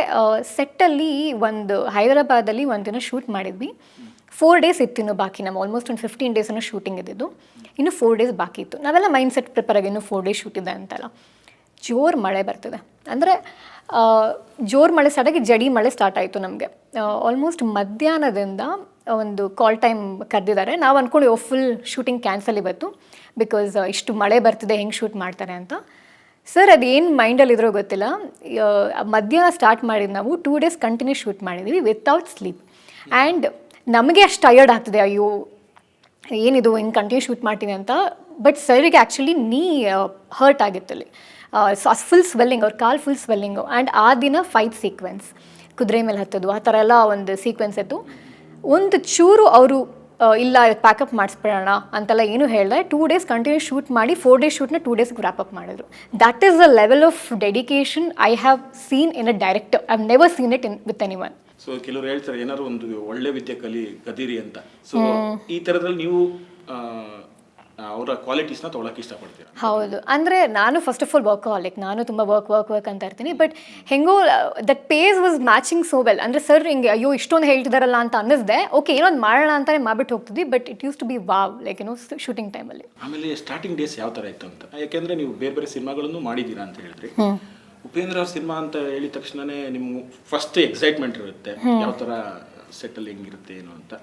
ಸೆಟ್ಟಲ್ಲಿ ಒಂದು ಹೈದರಾಬಾದಲ್ಲಿ ಒಂದು ದಿನ ಶೂಟ್ ಮಾಡಿದ್ವಿ. ಫೋರ್ ಡೇಸ್ ಇತ್ತು ಇನ್ನು ಬಾಕಿ ನಮ್ಮ ಆಲ್ಮೋಸ್ಟ್ ಒಂದು ಫಿಫ್ಟೀನ್ ಡೇಸ್ ಅನ್ನೋ ಶೂಟಿಂಗ್ ಇದ್ದಿದ್ದು. ಇನ್ನು ಫೋರ್ ಡೇಸ್ ಬಾಕಿ ಇತ್ತು. ನಾವೆಲ್ಲ ಮೈಂಡ್ ಸೆಟ್ ಪ್ರಿಪೇರ್ ಆಗಿ ಇನ್ನು ಫೋರ್ ಡೇಸ್ ಶೂಟ್ ಇದೆ ಅಂತೆಲ್ಲ. ಜೋರು ಮಳೆ ಬರ್ತಿದೆ. ಅಂದರೆ ಜೋರು ಮಳೆ ಸ್ಟಾರ್ಟ್ ಆಗಿ ಜಡಿ ಮಳೆ ಸ್ಟಾರ್ಟ್ ಆಯಿತು ನಮಗೆ. ಆಲ್ಮೋಸ್ಟ್ ಮಧ್ಯಾಹ್ನದಿಂದ ಒಂದು ಕಾಲ್ ಟೈಮ್ ಕರೆದಿದ್ದಾರೆ. ನಾವು ಅಂದ್ಕೊಂಡು ಫುಲ್ ಶೂಟಿಂಗ್ ಕ್ಯಾನ್ಸಲ್ ಇವತ್ತು. ಬಿಕಾಸ್ ಇಷ್ಟು ಮಳೆ ಬರ್ತಿದೆ, ಹೆಂಗೆ ಶೂಟ್ ಮಾಡ್ತಾರೆ ಅಂತ. ಸರ್ ಅದೇನು ಮೈಂಡಲ್ಲಿದ್ರೋ ಗೊತ್ತಿಲ್ಲ. ಆ, ಮಧ್ಯಾಹ್ನ ಸ್ಟಾರ್ಟ್ ಮಾಡಿದ್ದು ನಾವು ಟೂ ಡೇಸ್ ಕಂಟಿನ್ಯೂ ಶೂಟ್ ಮಾಡಿದ್ವಿ ವಿತೌಟ್ ಸ್ಲೀಪ್ ಆ್ಯಂಡ್ ನಮಗೆ ಅಷ್ಟು ಟಯರ್ಡ್ ಆಗ್ತದೆ ಅಯ್ಯೋ ಏನಿದು ಹಿಂಗೆ ಕಂಟಿನ್ಯೂ ಶೂಟ್ ಮಾಡ್ತೀವಿ ಅಂತ. ಬಟ್ ಸರಿಗೆ ಆ್ಯಕ್ಚುಲಿ ನೀ ಹರ್ಟ್ ಆಗಿತ್ತಲ್ಲಿ ಫುಲ್ ಸ್ವೆಲ್ಲಿಂಗ್ ಅವ್ರ ಕಾಲು ಫುಲ್ ಸ್ವೆಲ್ಲಿಂಗು ಆ್ಯಂಡ್ ಆ ದಿನ ಫೈಟ್ ಸೀಕ್ವೆನ್ಸ್ ಕುದುರೆ ಮೇಲೆ ಹತ್ತೋದು ಆ ಥರ ಎಲ್ಲ ಒಂದು ಸೀಕ್ವೆನ್ಸ್ ಇತ್ತು. ಒಂದು ಚೂರು ಅವರು ಇಲ್ಲ ಪ್ಯಾಕಪ್ ಮಾಡಿಸ್ಬಿಡೋಣ ಅಂತೆಲ್ಲ ಏನು ಹೇಳಿದೆ. ಟೂ ಡೇಸ್ ಕಂಟಿನ್ಯೂ ಶೂಟ್ ಮಾಡಿ ಫೋರ್ ಡೇಸ್ ಶೂಟ್ನ ಟೂ ಡೇಸ್ಗೆ ಅಪ್ ಮಾಡಿದ್ರು that is the level of dedication I have seen in a director I have never seen it in with anyone so ಕೆಲವರು ಹೇಳ್ತಾರೆ ಏನಾದ್ರು ಒಂದು ಒಳ್ಳೆ ವಿದ್ಯೆ ಕಲಿ ಕದೀರಿ ಅಂತ. ಸೊ ಈ ತರದಲ್ಲಿ ನೀವು ಅವರ ಕ್ವಾಲಿಟೀಸ್ನ ತೊಗೊಳಕ್ಕೆ ಇಷ್ಟಪಡ್ತೀರಾ? ಹೌದು. ಅಂದರೆ ನಾನು first of all work like ನಾನು ತುಂಬ ವರ್ಕ್ ವರ್ಕ್ ವರ್ಕ್ ಅಂತ ಇರ್ತೀನಿ. ಬಟ್ ಹೆಂಗೋ that pace was matching so well ಅಂದರೆ ಸರ್ ಹಿಂಗೆ ಅಯ್ಯೋ ಇಷ್ಟೊಂದು ಹೇಳ್ತಿದಾರಲ್ಲ ಅಂತ ಅನ್ನಿಸ್ದೆ. ಓಕೆ ಏನೊಂದು ಮಾಡೋಣ ಅಂತಾನೆ ಮಾಡ್ಬಿಟ್ಟು ಹೋಗ್ತಿದ್ವಿ. But it use to be wow like ಏನೋ ಶೂಟಿಂಗ್ ಟೈಮಲ್ಲಿ ಆಮೇಲೆ ಸ್ಟಾರ್ಟಿಂಗ್ ಡೇಸ್ ಯಾವ ಥರ ಇತ್ತು ಅಂತ. ಯಾಕೆಂದ್ರೆ ನೀವು ಬೇರೆ ಬೇರೆ ಸಿನಿಮಾಗಳನ್ನು ಮಾಡಿದ್ದೀರಾ ಅಂತ ಹೇಳಿದ್ರಿ. ಉಪೇಂದ್ರ ಅವ್ರ ಸಿನಿಮಾ ಅಂತ ಹೇಳಿದ ತಕ್ಷಣನೇ ನಿಮ್ಗೆ ಫಸ್ಟ್ ಎಕ್ಸೈಟ್ಮೆಂಟ್ ಇರುತ್ತೆ. ಯಾವ ಥರ ಸೆಟಲ್ ಹೆಂಗಿರುತ್ತೆ ಏನು ಅಂತ.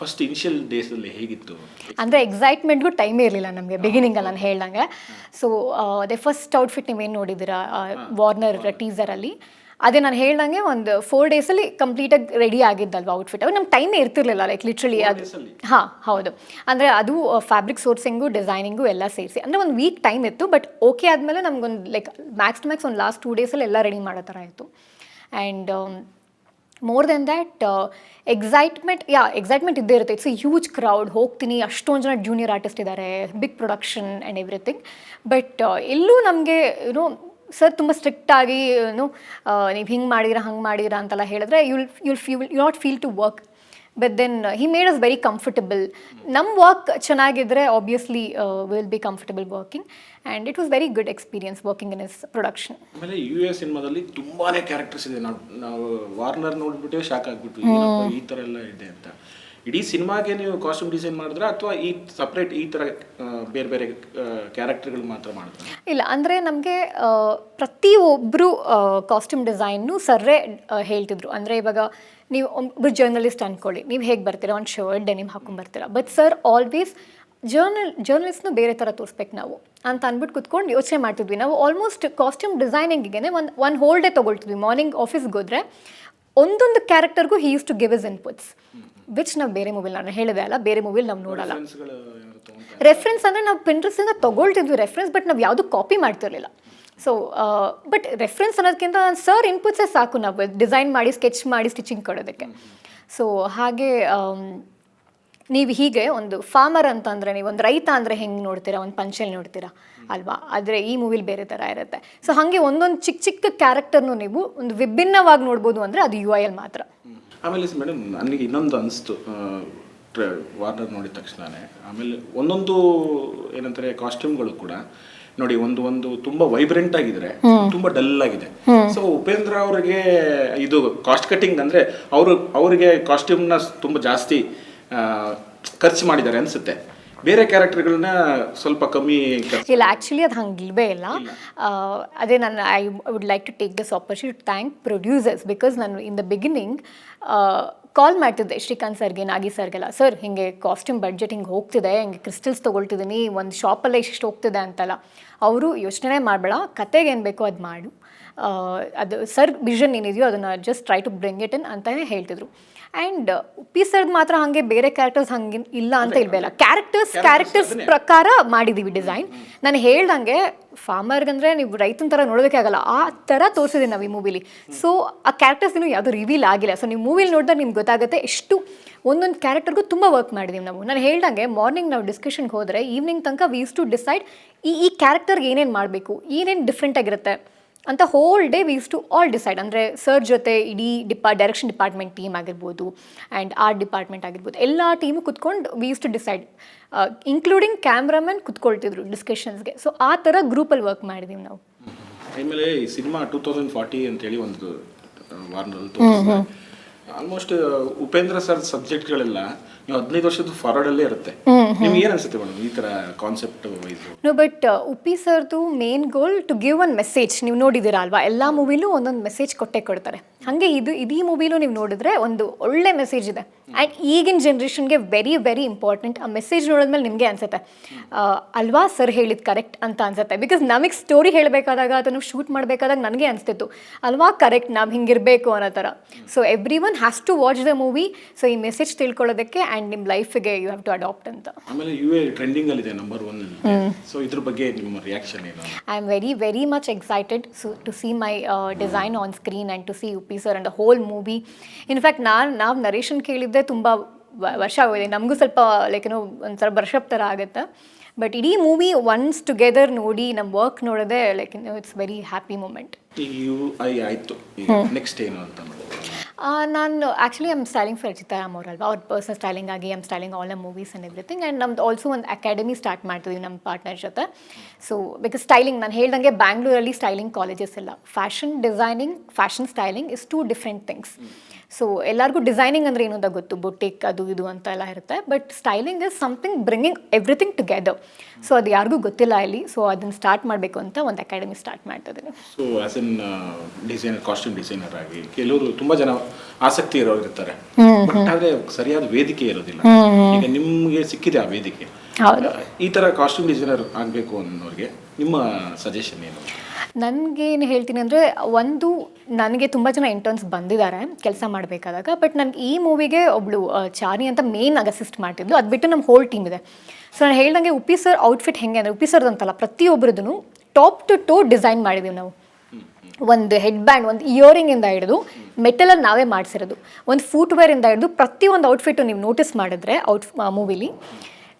ಫಸ್ಟ್ ಇನಿಷಿಯಲ್ ಡೇಸಲ್ಲಿ ಹೇಗಿತ್ತು? ಅಂದರೆ ಎಕ್ಸೈಟ್ಮೆಂಟ್ಗೂ ಟೈಮೇ ಇರಲಿಲ್ಲ ನಮಗೆ ಬಿಗಿನಿಂಗಲ್ಲಿ ನಾನು ಹೇಳ್ದಂಗೆ. ಸೊ ಅದೇ ಫಸ್ಟ್ ಔಟ್ಫಿಟ್ ನೀವೇನು ನೋಡಿದ್ದೀರಾ? ವಾರ್ನರ್ ಟೀಸರಲ್ಲಿ ಅದೇ ನಾನು ಹೇಳ್ದಂಗೆ ಒಂದು ಫೋರ್ ಡೇಸಲ್ಲಿ ಕಂಪ್ಲೀಟಾಗಿ ರೆಡಿ ಆಗಿದ್ದಲ್ವ ಔಟ್ಫಿಟ್ ಅವಾಗ ನಮ್ಗೆ ಟೈಮೇ ಇರ್ತಿರ್ಲಿಲ್ಲ ಲೈಕ್ ಲಿಟ್ರಲಿ ಅದು ಹಾಂ ಹೌದು. ಅಂದರೆ ಅದು ಫ್ಯಾಬ್ರಿಕ್ ಸೋರ್ಸಿಂಗು ಡಿಸೈನಿಂಗು ಎಲ್ಲ ಸೇರಿಸಿ. ಅಂದರೆ ಒಂದು ವೀಕ್ ಟೈಮ್ ಇತ್ತು ಬಟ್ ಓಕೆ ಆದಮೇಲೆ ನಮ್ಗೊಂದು ಲೈಕ್ ಮ್ಯಾಕ್ಸ್ ಟು ಮ್ಯಾಕ್ಸ್ ಒಂದು ಲಾಸ್ಟ್ ಟೂ ಡೇಸಲ್ಲಿ ಎಲ್ಲ ರೆಡಿ ಮಾಡೋ ಥರ ಇತ್ತು. And more than that excitement yeah excitement ಇದ್ದೇ ಇರುತ್ತೆ. ಇಟ್ಸ್ ಎ ಹ್ಯೂಜ್ ಕ್ರೌಡ್ ಹೋಗ್ತೀನಿ, ಅಷ್ಟೊಂದು ಜನ ಜೂನಿಯರ್ ಆರ್ಟಿಸ್ಟ್ ಇದ್ದಾರೆ big production and everything but ಎಲ್ಲೂ ನಮಗೆ ಯುನೋ ಸರ್ ತುಂಬ ಸ್ಟ್ರಿಕ್ಟಾಗಿ ಏನು ನೀವು ಹಿಂಗೆ ಮಾಡಿರ ಹಂಗೆ ಮಾಡಿರ ಅಂತೆಲ್ಲ ಹೇಳಿದ್ರೆ you'll you'll feel you not feel to work but then he made us very comfortable ನಮ್ಮ ವರ್ಕ್ ಚೆನ್ನಾಗಿದ್ದರೆ obviously will be comfortable working and it was very good experience working in his production ಆಮೇಲೆ U S ಸಿನಿಮಾದಲ್ಲಿ ತುಂಬಾ characters ಇದೆ. ನಾವು ನಾವು Warner ನೋಡಿಬಿಟ್ಟು shock ಆಗಿಬಿಟ್ಟು ಈ ಥರ ಎಲ್ಲ ಇದೆ ಅಂತ. ಇಡೀ ಸಿನಿಮಾಗೆ ನೀವು ಕಾಸ್ಟ್ಯೂಮ್ ಡಿಸೈನ್ ಮಾಡಿದ್ರೆ ಅಥವಾ ಈ ಸಪ್ರೇಟ್ ಈ ಥರ ಬೇರೆ ಬೇರೆ ಕ್ಯಾರೆಕ್ಟರ್ಗಳು ಮಾತ್ರ ಮಾಡಿದ್ರೆ? ಇಲ್ಲ ಅಂದರೆ ನಮಗೆ ಪ್ರತಿಯೊಬ್ಬರು ಕಾಸ್ಟ್ಯೂಮ್ ಡಿಸೈನ್ನು ಸರ್ರೇ ಹೇಳ್ತಿದ್ರು. ಅಂದರೆ ಇವಾಗ ನೀವು ಒಬ್ಬರು ಜರ್ನಲಿಸ್ಟ್ ಅಂದ್ಕೊಳ್ಳಿ ನೀವು ಹೇಗೆ ಬರ್ತೀರಾ? ಒಂದು ಶರ್ಟ್ ಡೆನಿಮ್ ಹಾಕೊಂಡ್ಬರ್ತೀರಾ ಬಟ್ ಸರ್ ಆಲ್ವೇಸ್ ಜರ್ನಲ್ ಜರ್ನಲಿಸ್ಟ್ನು ಬೇರೆ ಥರ ತೋರಿಸ್ಬೇಕು ನಾವು. ಅಂತ ಅಂದ್ಬಿಟ್ಟು ಕುತ್ಕೊಂಡು ಯೋಚನೆ ಮಾಡ್ತಿದ್ವಿ. ನಾವು ಆಲ್ಮೋಸ್ಟ್ ಕಾಸ್ಟ್ಯೂಮ್ ಡಿಸೈನಿಂಗಿಗೆ ಒಂದು ಒನ್ ಹೋಲ್ ಡೇ ತೊಗೊಳ್ತಿದ್ವಿ. ಮಾರ್ನಿಂಗ್ ಆಫೀಸ್ಗೆ ಹೋದರೆ ಒಂದೊಂದು ಕ್ಯಾರೆಕ್ಟರ್ಗೂ he use to give us inputs which ನಾವು ಬೇರೆ ಮೊಬೈಲ್ ನಾನು ಹೇಳಿದೆ ಅಲ್ಲ ಬೇರೆ ಮೊಬೈಲ್ ನಾವು ನೋಡಲ್ಲ. ರೆಫ್ರೆನ್ಸ್ ಅಂದರೆ ನಾವು ಪಿಂಟ್ರೆಸ್ಟಿಂದ ತೊಗೊಳ್ತಿದ್ವಿ ರೆಫರೆನ್ಸ್ ಬಟ್ ನಾವು ಯಾವುದು ಕಾಪಿ ಮಾಡ್ತಿರಲಿಲ್ಲ. ಸೊ ಬಟ್ ರೆಫರೆನ್ಸ್ ಅನ್ನೋದಕ್ಕಿಂತ ಸರ್ ಇನ್ಪುಟ್ಸೇ ಸಾಕು ನಾವು ಡಿಸೈನ್ ಮಾಡಿ ಸ್ಕೆಚ್ ಮಾಡಿ ಸ್ಟಿಚಿಂಗ್ ಕೊಡೋದಕ್ಕೆ. ಸೊ ಹಾಗೆ ನೀವು ಹೀಗೆ ಒಂದು ಫಾರ್ಮರ್ ಅಂತಂದರೆ ನೀವು ಒಂದು ರೈತ ಅಂದರೆ ಹೆಂಗೆ ನೋಡ್ತೀರಾ? ಒಂದು ಪಂಚಲ್ ನೋಡ್ತೀರಾ? ಅಲ್ವಾ? ಆದರೆ ಈ ಮೂವಿಲಿ ಬೇರೆ ಥರ ಇರುತ್ತೆ. ಸೊ ಹಾಗೆ ಒಂದೊಂದು ಚಿಕ್ಕ ಚಿಕ್ಕ ಕ್ಯಾರೆಕ್ಟರ್ನು ನೀವು ಒಂದು ವಿಭಿನ್ನವಾಗಿ ನೋಡ್ಬೋದು ಅಂದರೆ ಅದು ಯು ಐ ಎಲ್ ಮಾತ್ರ. ಆಮೇಲೆ ಮೇಡಮ್ ನನಗೆ ಇನ್ನೊಂದು ಅನಿಸ್ತು ವಾರ್ಡರ್ ನೋಡಿದ ತಕ್ಷಣನೇ. ಆಮೇಲೆ ಒಂದೊಂದು ಏನಂತಾರೆ ಕಾಸ್ಟ್ಯೂಮ್ಗಳು ಕೂಡ ನೋಡಿ ಒಂದು ಒಂದು ತುಂಬಾ ವೈಬ್ರೆಂಟ್ ಆಗಿದ್ರೆ ತುಂಬಾ ಡಲ್ ಆಗಿದೆ. ಸೊ ಉಪೇಂದ್ರ ಅವರಿಗೆ ಇದು ಕಾಸ್ಟ್ ಕಟ್ಟಿಂಗ್ ಅಂದ್ರೆ ಅವರು ಅವರಿಗೆ ಕಾಸ್ಟ್ಯೂಮ್ನ ತುಂಬಾ ಜಾಸ್ತಿ ಖರ್ಚು ಮಾಡಿದ್ದಾರೆ ಅನ್ಸುತ್ತೆ. ಬೇರೆ ಕ್ಯಾರೆಕ್ಟರ್ಗಳನ್ನ ಸ್ವಲ್ಪ ಕಮ್ಮಿ ಇಲ್ಲ ಆ್ಯಕ್ಚುಲಿ ಅದು ಹಂಗಿಲ್ವೇ ಇಲ್ಲ. ಅದೇ ನಾನು I would like to take this opportunity thank producers because ನಾನು ಇನ್ ದ ಬಿಗಿನಿಂಗ್ ಕಾಲ್ ಮಾಡ್ತಿದ್ದೆ ಶ್ರೀಕಾಂತ್ ಸರ್ಗೆ ನಾಗಿ ಸರ್ಗೆಲ್ಲ. ಸರ್ ಹಿಂಗೆ ಕಾಸ್ಟ್ಯೂಮ್ ಬಡ್ಜೆಟ್ ಹಿಂಗೆ ಹೋಗ್ತಿದೆ ಹಿಂಗೆ ಕ್ರಿಸ್ಟಲ್ಸ್ ತೊಗೊಳ್ತಿದ್ದೀನಿ ಒಂದು ಶಾಪಲ್ಲೇ ಇಷ್ಟು ಹೋಗ್ತಿದೆ ಅಂತಲ್ಲ. ಅವರು ಯೋಚನೆ ಮಾಡಬೇಡ ಕತೆಗೆ ಏನು ಬೇಕೋ ಅದು ಮಾಡು. ಅದು ಸರ್ ವಿಷನ್ ಏನಿದೆಯೋ ಅದನ್ನು just try to bring it in ಅಂತಲೇ ಹೇಳ್ತಿದ್ರು. ಆ್ಯಂಡ್ ಉಪ್ಪಿ ಸರ್ದ್ ಮಾತ್ರ ಹಾಗೆ ಬೇರೆ ಕ್ಯಾರೆಕ್ಟರ್ಸ್ ಹಂಗೆ ಇಲ್ಲ ಅಂತ ಇಲ್ವೇ ಕ್ಯಾರೆಕ್ಟರ್ಸ್ ಕ್ಯಾರೆಕ್ಟರ್ಸ್ ಪ್ರಕಾರ ಮಾಡಿದ್ದೀವಿ ಡಿಸೈನ್ ನಾನು ಹೇಳ್ದಂಗೆ ಫಾರ್ಮರ್ಗಂದ್ರೆ ನೀವು ರೈತನ ಥರ ನೋಡೋದಕ್ಕಾಗಲ್ಲ ಆ ಥರ ತೋರಿಸಿದೆ ನಾವು ಈ ಮೂವಿಲಿ ಸೊ ಆ ಕ್ಯಾರೆಕ್ಟರ್ಸ್ ಇನ್ನೂ ಯಾವುದು ರಿವೀಲ್ ಆಗಿಲ್ಲ. ಸೊ ನೀವು ಮೂವಿಲಿ ನೋಡಿದಾಗ ನಿಮ್ಗೆ ಗೊತ್ತಾಗುತ್ತೆ ಎಷ್ಟು ಒಂದೊಂದು ಕ್ಯಾರೆಕ್ಟರ್ಗೂ ತುಂಬ ವರ್ಕ್ ಮಾಡಿದ್ದೀವಿ ನಾವು. ನಾನು ಹೇಳ್ದಂಗೆ ಮಾರ್ನಿಂಗ್ ನಾವು ಡಿಸ್ಕಷನ್ಗೆ ಹೋದರೆ ಈವ್ನಿಂಗ್ ತನಕ ವೀಸ್ ಟು ಡಿಸೈಡ್ ಈ ಈ ಕ್ಯಾರೆಕ್ಟರ್ಗೆ ಏನೇನು ಮಾಡಬೇಕು ಏನೇನು ಡಿಫ್ರೆಂಟ್ ಆಗಿರುತ್ತೆ. ಅಂತ whole day we used to all decide ಅಂದರೆ ಸರ್ ಜೊತೆ ಇಡೀ ಡಿಪಾ ಡೈರೆಕ್ಷನ್ ಡಿಪಾರ್ಟ್ಮೆಂಟ್ ಟೀಮ್ ಆಗಿರ್ಬೋದು ಆ್ಯಂಡ್ ಆರ್ಟ್ ಡಿಪಾರ್ಟ್ಮೆಂಟ್ ಆಗಿರ್ಬೋದು ಎಲ್ಲ ಟೀಮು ಕುತ್ಕೊಂಡು we used to decide including cameraman ಕುತ್ಕೊಳ್ತಿದ್ರು ಡಿಸ್ಕಷನ್ಸ್ಗೆ ಸೊ ಆ ಥರ ಗ್ರೂಪಲ್ಲಿ ವರ್ಕ್ ಮಾಡಿದ್ದೀವಿ ನಾವು. ಆಮೇಲೆ ಈ ಸಿನಿಮಾ ಟೂ ತೌಸಂಡ್ ಫಾರ್ಟಿ ಅಂತೇಳಿ ಒಂದು ವಾರ್ನಲ್ಲಿ ತೋರಿಸಿದೆ ಆಲ್ಮೋಸ್ಟ್ ಉಪೇಂದ್ರ ಸರ್ ಸಬ್ಜೆಕ್ಟ್ಗಳೆಲ್ಲ ನೀವು ಹದಿನೈದು ವರ್ಷದ ಫಾರ್ವರ್ಡ್ ಅಲ್ಲೇ ಇರುತ್ತೆ. ನಿಮ್ಗೆ ಏನ್ ಅನ್ಸುತ್ತೆ ಮೇಡಮ್ ಈ ತರ concept wise no but Uppi ಸರ್ದು main goal to give one message ನೀವು ನೋಡಿದ್ದೀರಾ ಅಲ್ವಾ? ಎಲ್ಲ ಮೂವಿಲೂ ಒಂದೊಂದು ಮೆಸೇಜ್ ಕೊಟ್ಟೆ ಕೊಡ್ತಾರೆ. ಹಾಗೆ ಇದು ಇದೀ ಮೂವಿಲೂ ನೀವು ನೋಡಿದ್ರೆ ಒಂದು ಒಳ್ಳೆ ಮೆಸೇಜ್ ಇದೆ. ಆ್ಯಂಡ್ ಈಗಿನ ಜನ್ರೇಷನ್ಗೆ ವೆರಿ ವೆರಿ ಇಂಪಾರ್ಟೆಂಟ್ ಆ ಮೆಸೇಜ್ ನೋಡಿದ್ಮೇಲೆ ನಿಮಗೆ ಅನ್ಸುತ್ತೆ. ಅಲ್ವಾ ಸರ್ ಹೇಳಿದ್ ಕರೆಕ್ಟ್ ಅಂತ ಅನ್ಸುತ್ತೆ. ಬಿಕಾಸ್ ನಮಗೆ ಸ್ಟೋರಿ ಹೇಳಬೇಕಾದಾಗ ಅದನ್ನು ಶೂಟ್ ಮಾಡಬೇಕಾದಾಗ ನನಗೆ ಅನಿಸ್ತಿತ್ತು. ಅಲ್ವಾ ಕರೆಕ್ಟ್ ನಾವು ಹಿಂಗಿರಬೇಕು ಅನ್ನೋ ಥರ so everyone has to watch the movie so ಈ ಮೆಸೇಜ್ ತಿಳ್ಕೊಳ್ಳೋದಕ್ಕೆ ಆ್ಯಂಡ್ ನಿಮ್ಮ ಲೈಫಿಗೆ ಯು ಹ್ಯಾವ್ ಟು ಅಡಾಪ್ಟ್ ಅಂತ. ಆಮೇಲೆ ಯು ಎ ಟ್ರೆಂಡಿಂಗ್ ಅಲ್ಲಿ ಇದೆ ನಂಬರ್ ಒನ್ ಸೊ ಇದರ ಬಗ್ಗೆ ನಿಮ್ಮ ರಿಯಾಕ್ಷನ್ ಏನು? I am very very much excited to see my design on screen and to see Uppi sir and the whole movie in fact In ನಾನು ನಾವು narration ಕೇಳಿದ್ದೆ ತುಂಬ ವರ್ಷ ಆಗೋದೆ ನಮಗೂ ಸ್ವಲ್ಪ ಲೈಕ್ ಏನೋ ಒಂಥರ ವರ್ಷಪ್ ಥರ ಆಗುತ್ತೆ. ಬಟ್ ಇಡೀ ಮೂವಿ ಒನ್ಸ್ ಟುಗೆದರ್ ನೋಡಿ ನಮ್ಮ ವರ್ಕ್ ನೋಡೋದೇ like it's very happy moment U I ಆಯಿತು. ನೆಕ್ಸ್ಟ್ ಏನು ಅಂತ ನಾನು actually I'm styling for Chittaram ಅವರಲ್ವಾ ಅವ್ರ ಪರ್ಸನಲ್ ಸ್ಟೈಲಿಂಗ್ ಆಗಿ I'm styling all the movies and everything and ನಮ್ದು ಆಲ್ಸೋ ಒಂದು ಅಕಾಡೆಮಿ ಸ್ಟಾರ್ಟ್ ಮಾಡ್ತಿದ್ವಿ ನಮ್ಮ ಪಾರ್ಟ್ನರ್ ಜೊತೆ. ಸೊ ಬಿಕಾಸ್ ಸ್ಟೈಲಿಂಗ್ ನಾನು ಹೇಳ್ದಂಗೆ ಬ್ಯಾಂಗ್ಳೂರಲ್ಲಿ ಸ್ಟೈಲಿಂಗ್ ಕಾಲೇಜಸ್ ಇಲ್ಲ fashion designing fashion styling is two different things so ಎಲ್ಲರಿಗೂ ಡಿಸೈನಿಂಗ್ ಅಂದರೆ ಏನು ಅಂತ ಗೊತ್ತು? ಬೊಟಿಕ್ ಅದು ಇದು ಅಂತ ಎಲ್ಲ ಇರುತ್ತೆ. But styling is something bringing everything together so ಅದು ಯಾರಿಗೂ ಗೊತ್ತಿಲ್ಲ ಇಲ್ಲಿ. ಸೊ ಅದನ್ನು ಸ್ಟಾರ್ಟ್ ಮಾಡಬೇಕು ಅಂತ ಒಂದು ಅಕಾಡೆಮಿ ಸ್ಟಾರ್ಟ್ ಮಾಡ್ತಾ ಇದ್ದೀನಿ so as an designer costume designer ಆಗಿ ಕೆಲವರು ತುಂಬಾ ಜನ ಆಸಕ್ತಿ ಇರೋರು ಇರ್ತಾರೆ ಬಟ್ ಆದರೆ ಸರಿಯಾದ ವೇದಿಕೆ ಇರೋದಿಲ್ಲ. ಈಗ ನಿಮಗೆ ಸಿಕ್ಕಿದೆ ಆ ವೇದಿಕೆ. ಈ ತರ ಕಾಸ್ಟ್ಯೂಮ್ ಡಿಸೈನರ್ ಆಗಬೇಕು ಅನ್ನೋರಿಗೆ ನಿಮ್ಮ ಸಜೆಷನ್ ಏನು? ನನಗೇನು ಹೇಳ್ತೀನಿ ಅಂದರೆ ಒಂದು ನನಗೆ ತುಂಬ ಜನ ಇಂಟರ್ನ್ಸ್ ಬಂದಿದ್ದಾರೆ ಕೆಲಸ ಮಾಡಬೇಕಾದಾಗ ಬಟ್ ನನಗೆ ಈ ಮೂವಿಗೆ ಒಬ್ಳು ಆ, ಚಾರಿ ಅಂತ ಮೇನ್ ಆಗಿ ಅಸಿಸ್ಟ್ ಮಾಡ್ತಿದ್ದು ಅದು ಬಿಟ್ಟು ನಮ್ಮ ಹೋಲ್ ಟೀಮ್ ಇದೆ. ಸೊ ನಾನು ಹೇಳ್ದಂಗೆ ಉಪ್ಪಿ ಸರ್ ಔಟ್ಫಿಟ್ ಹೆಂಗೆ ಅಂದರೆ ಉಪ್ಪಿ ಸರ್ದು ಅಂತಲ್ಲ ಪ್ರತಿಯೊಬ್ಬರದ್ದು ಟಾಪ್ ಟು ಟೋ ಡಿಸೈನ್ ಮಾಡಿದ್ದೀವಿ ನಾವು. ಒಂದು ಹೆಡ್ ಬ್ಯಾಂಡ್ ಒಂದು ಇಯರಿಂಗಿಂದ ಹಿಡಿದು ಮೆಟಲಲ್ಲಿ ನಾವೇ ಮಾಡಿಸಿರೋದು. ಒಂದು ಫೂಟ್ವೇರಿಂದ ಹಿಡಿದು ಪ್ರತಿಯೊಂದು ಔಟ್ಫಿಟ್ಟು ನೀವು ನೋಟಿಸ್ ಮಾಡಿದ್ರೆ ಔಟ್ ಮೂವಿಲಿ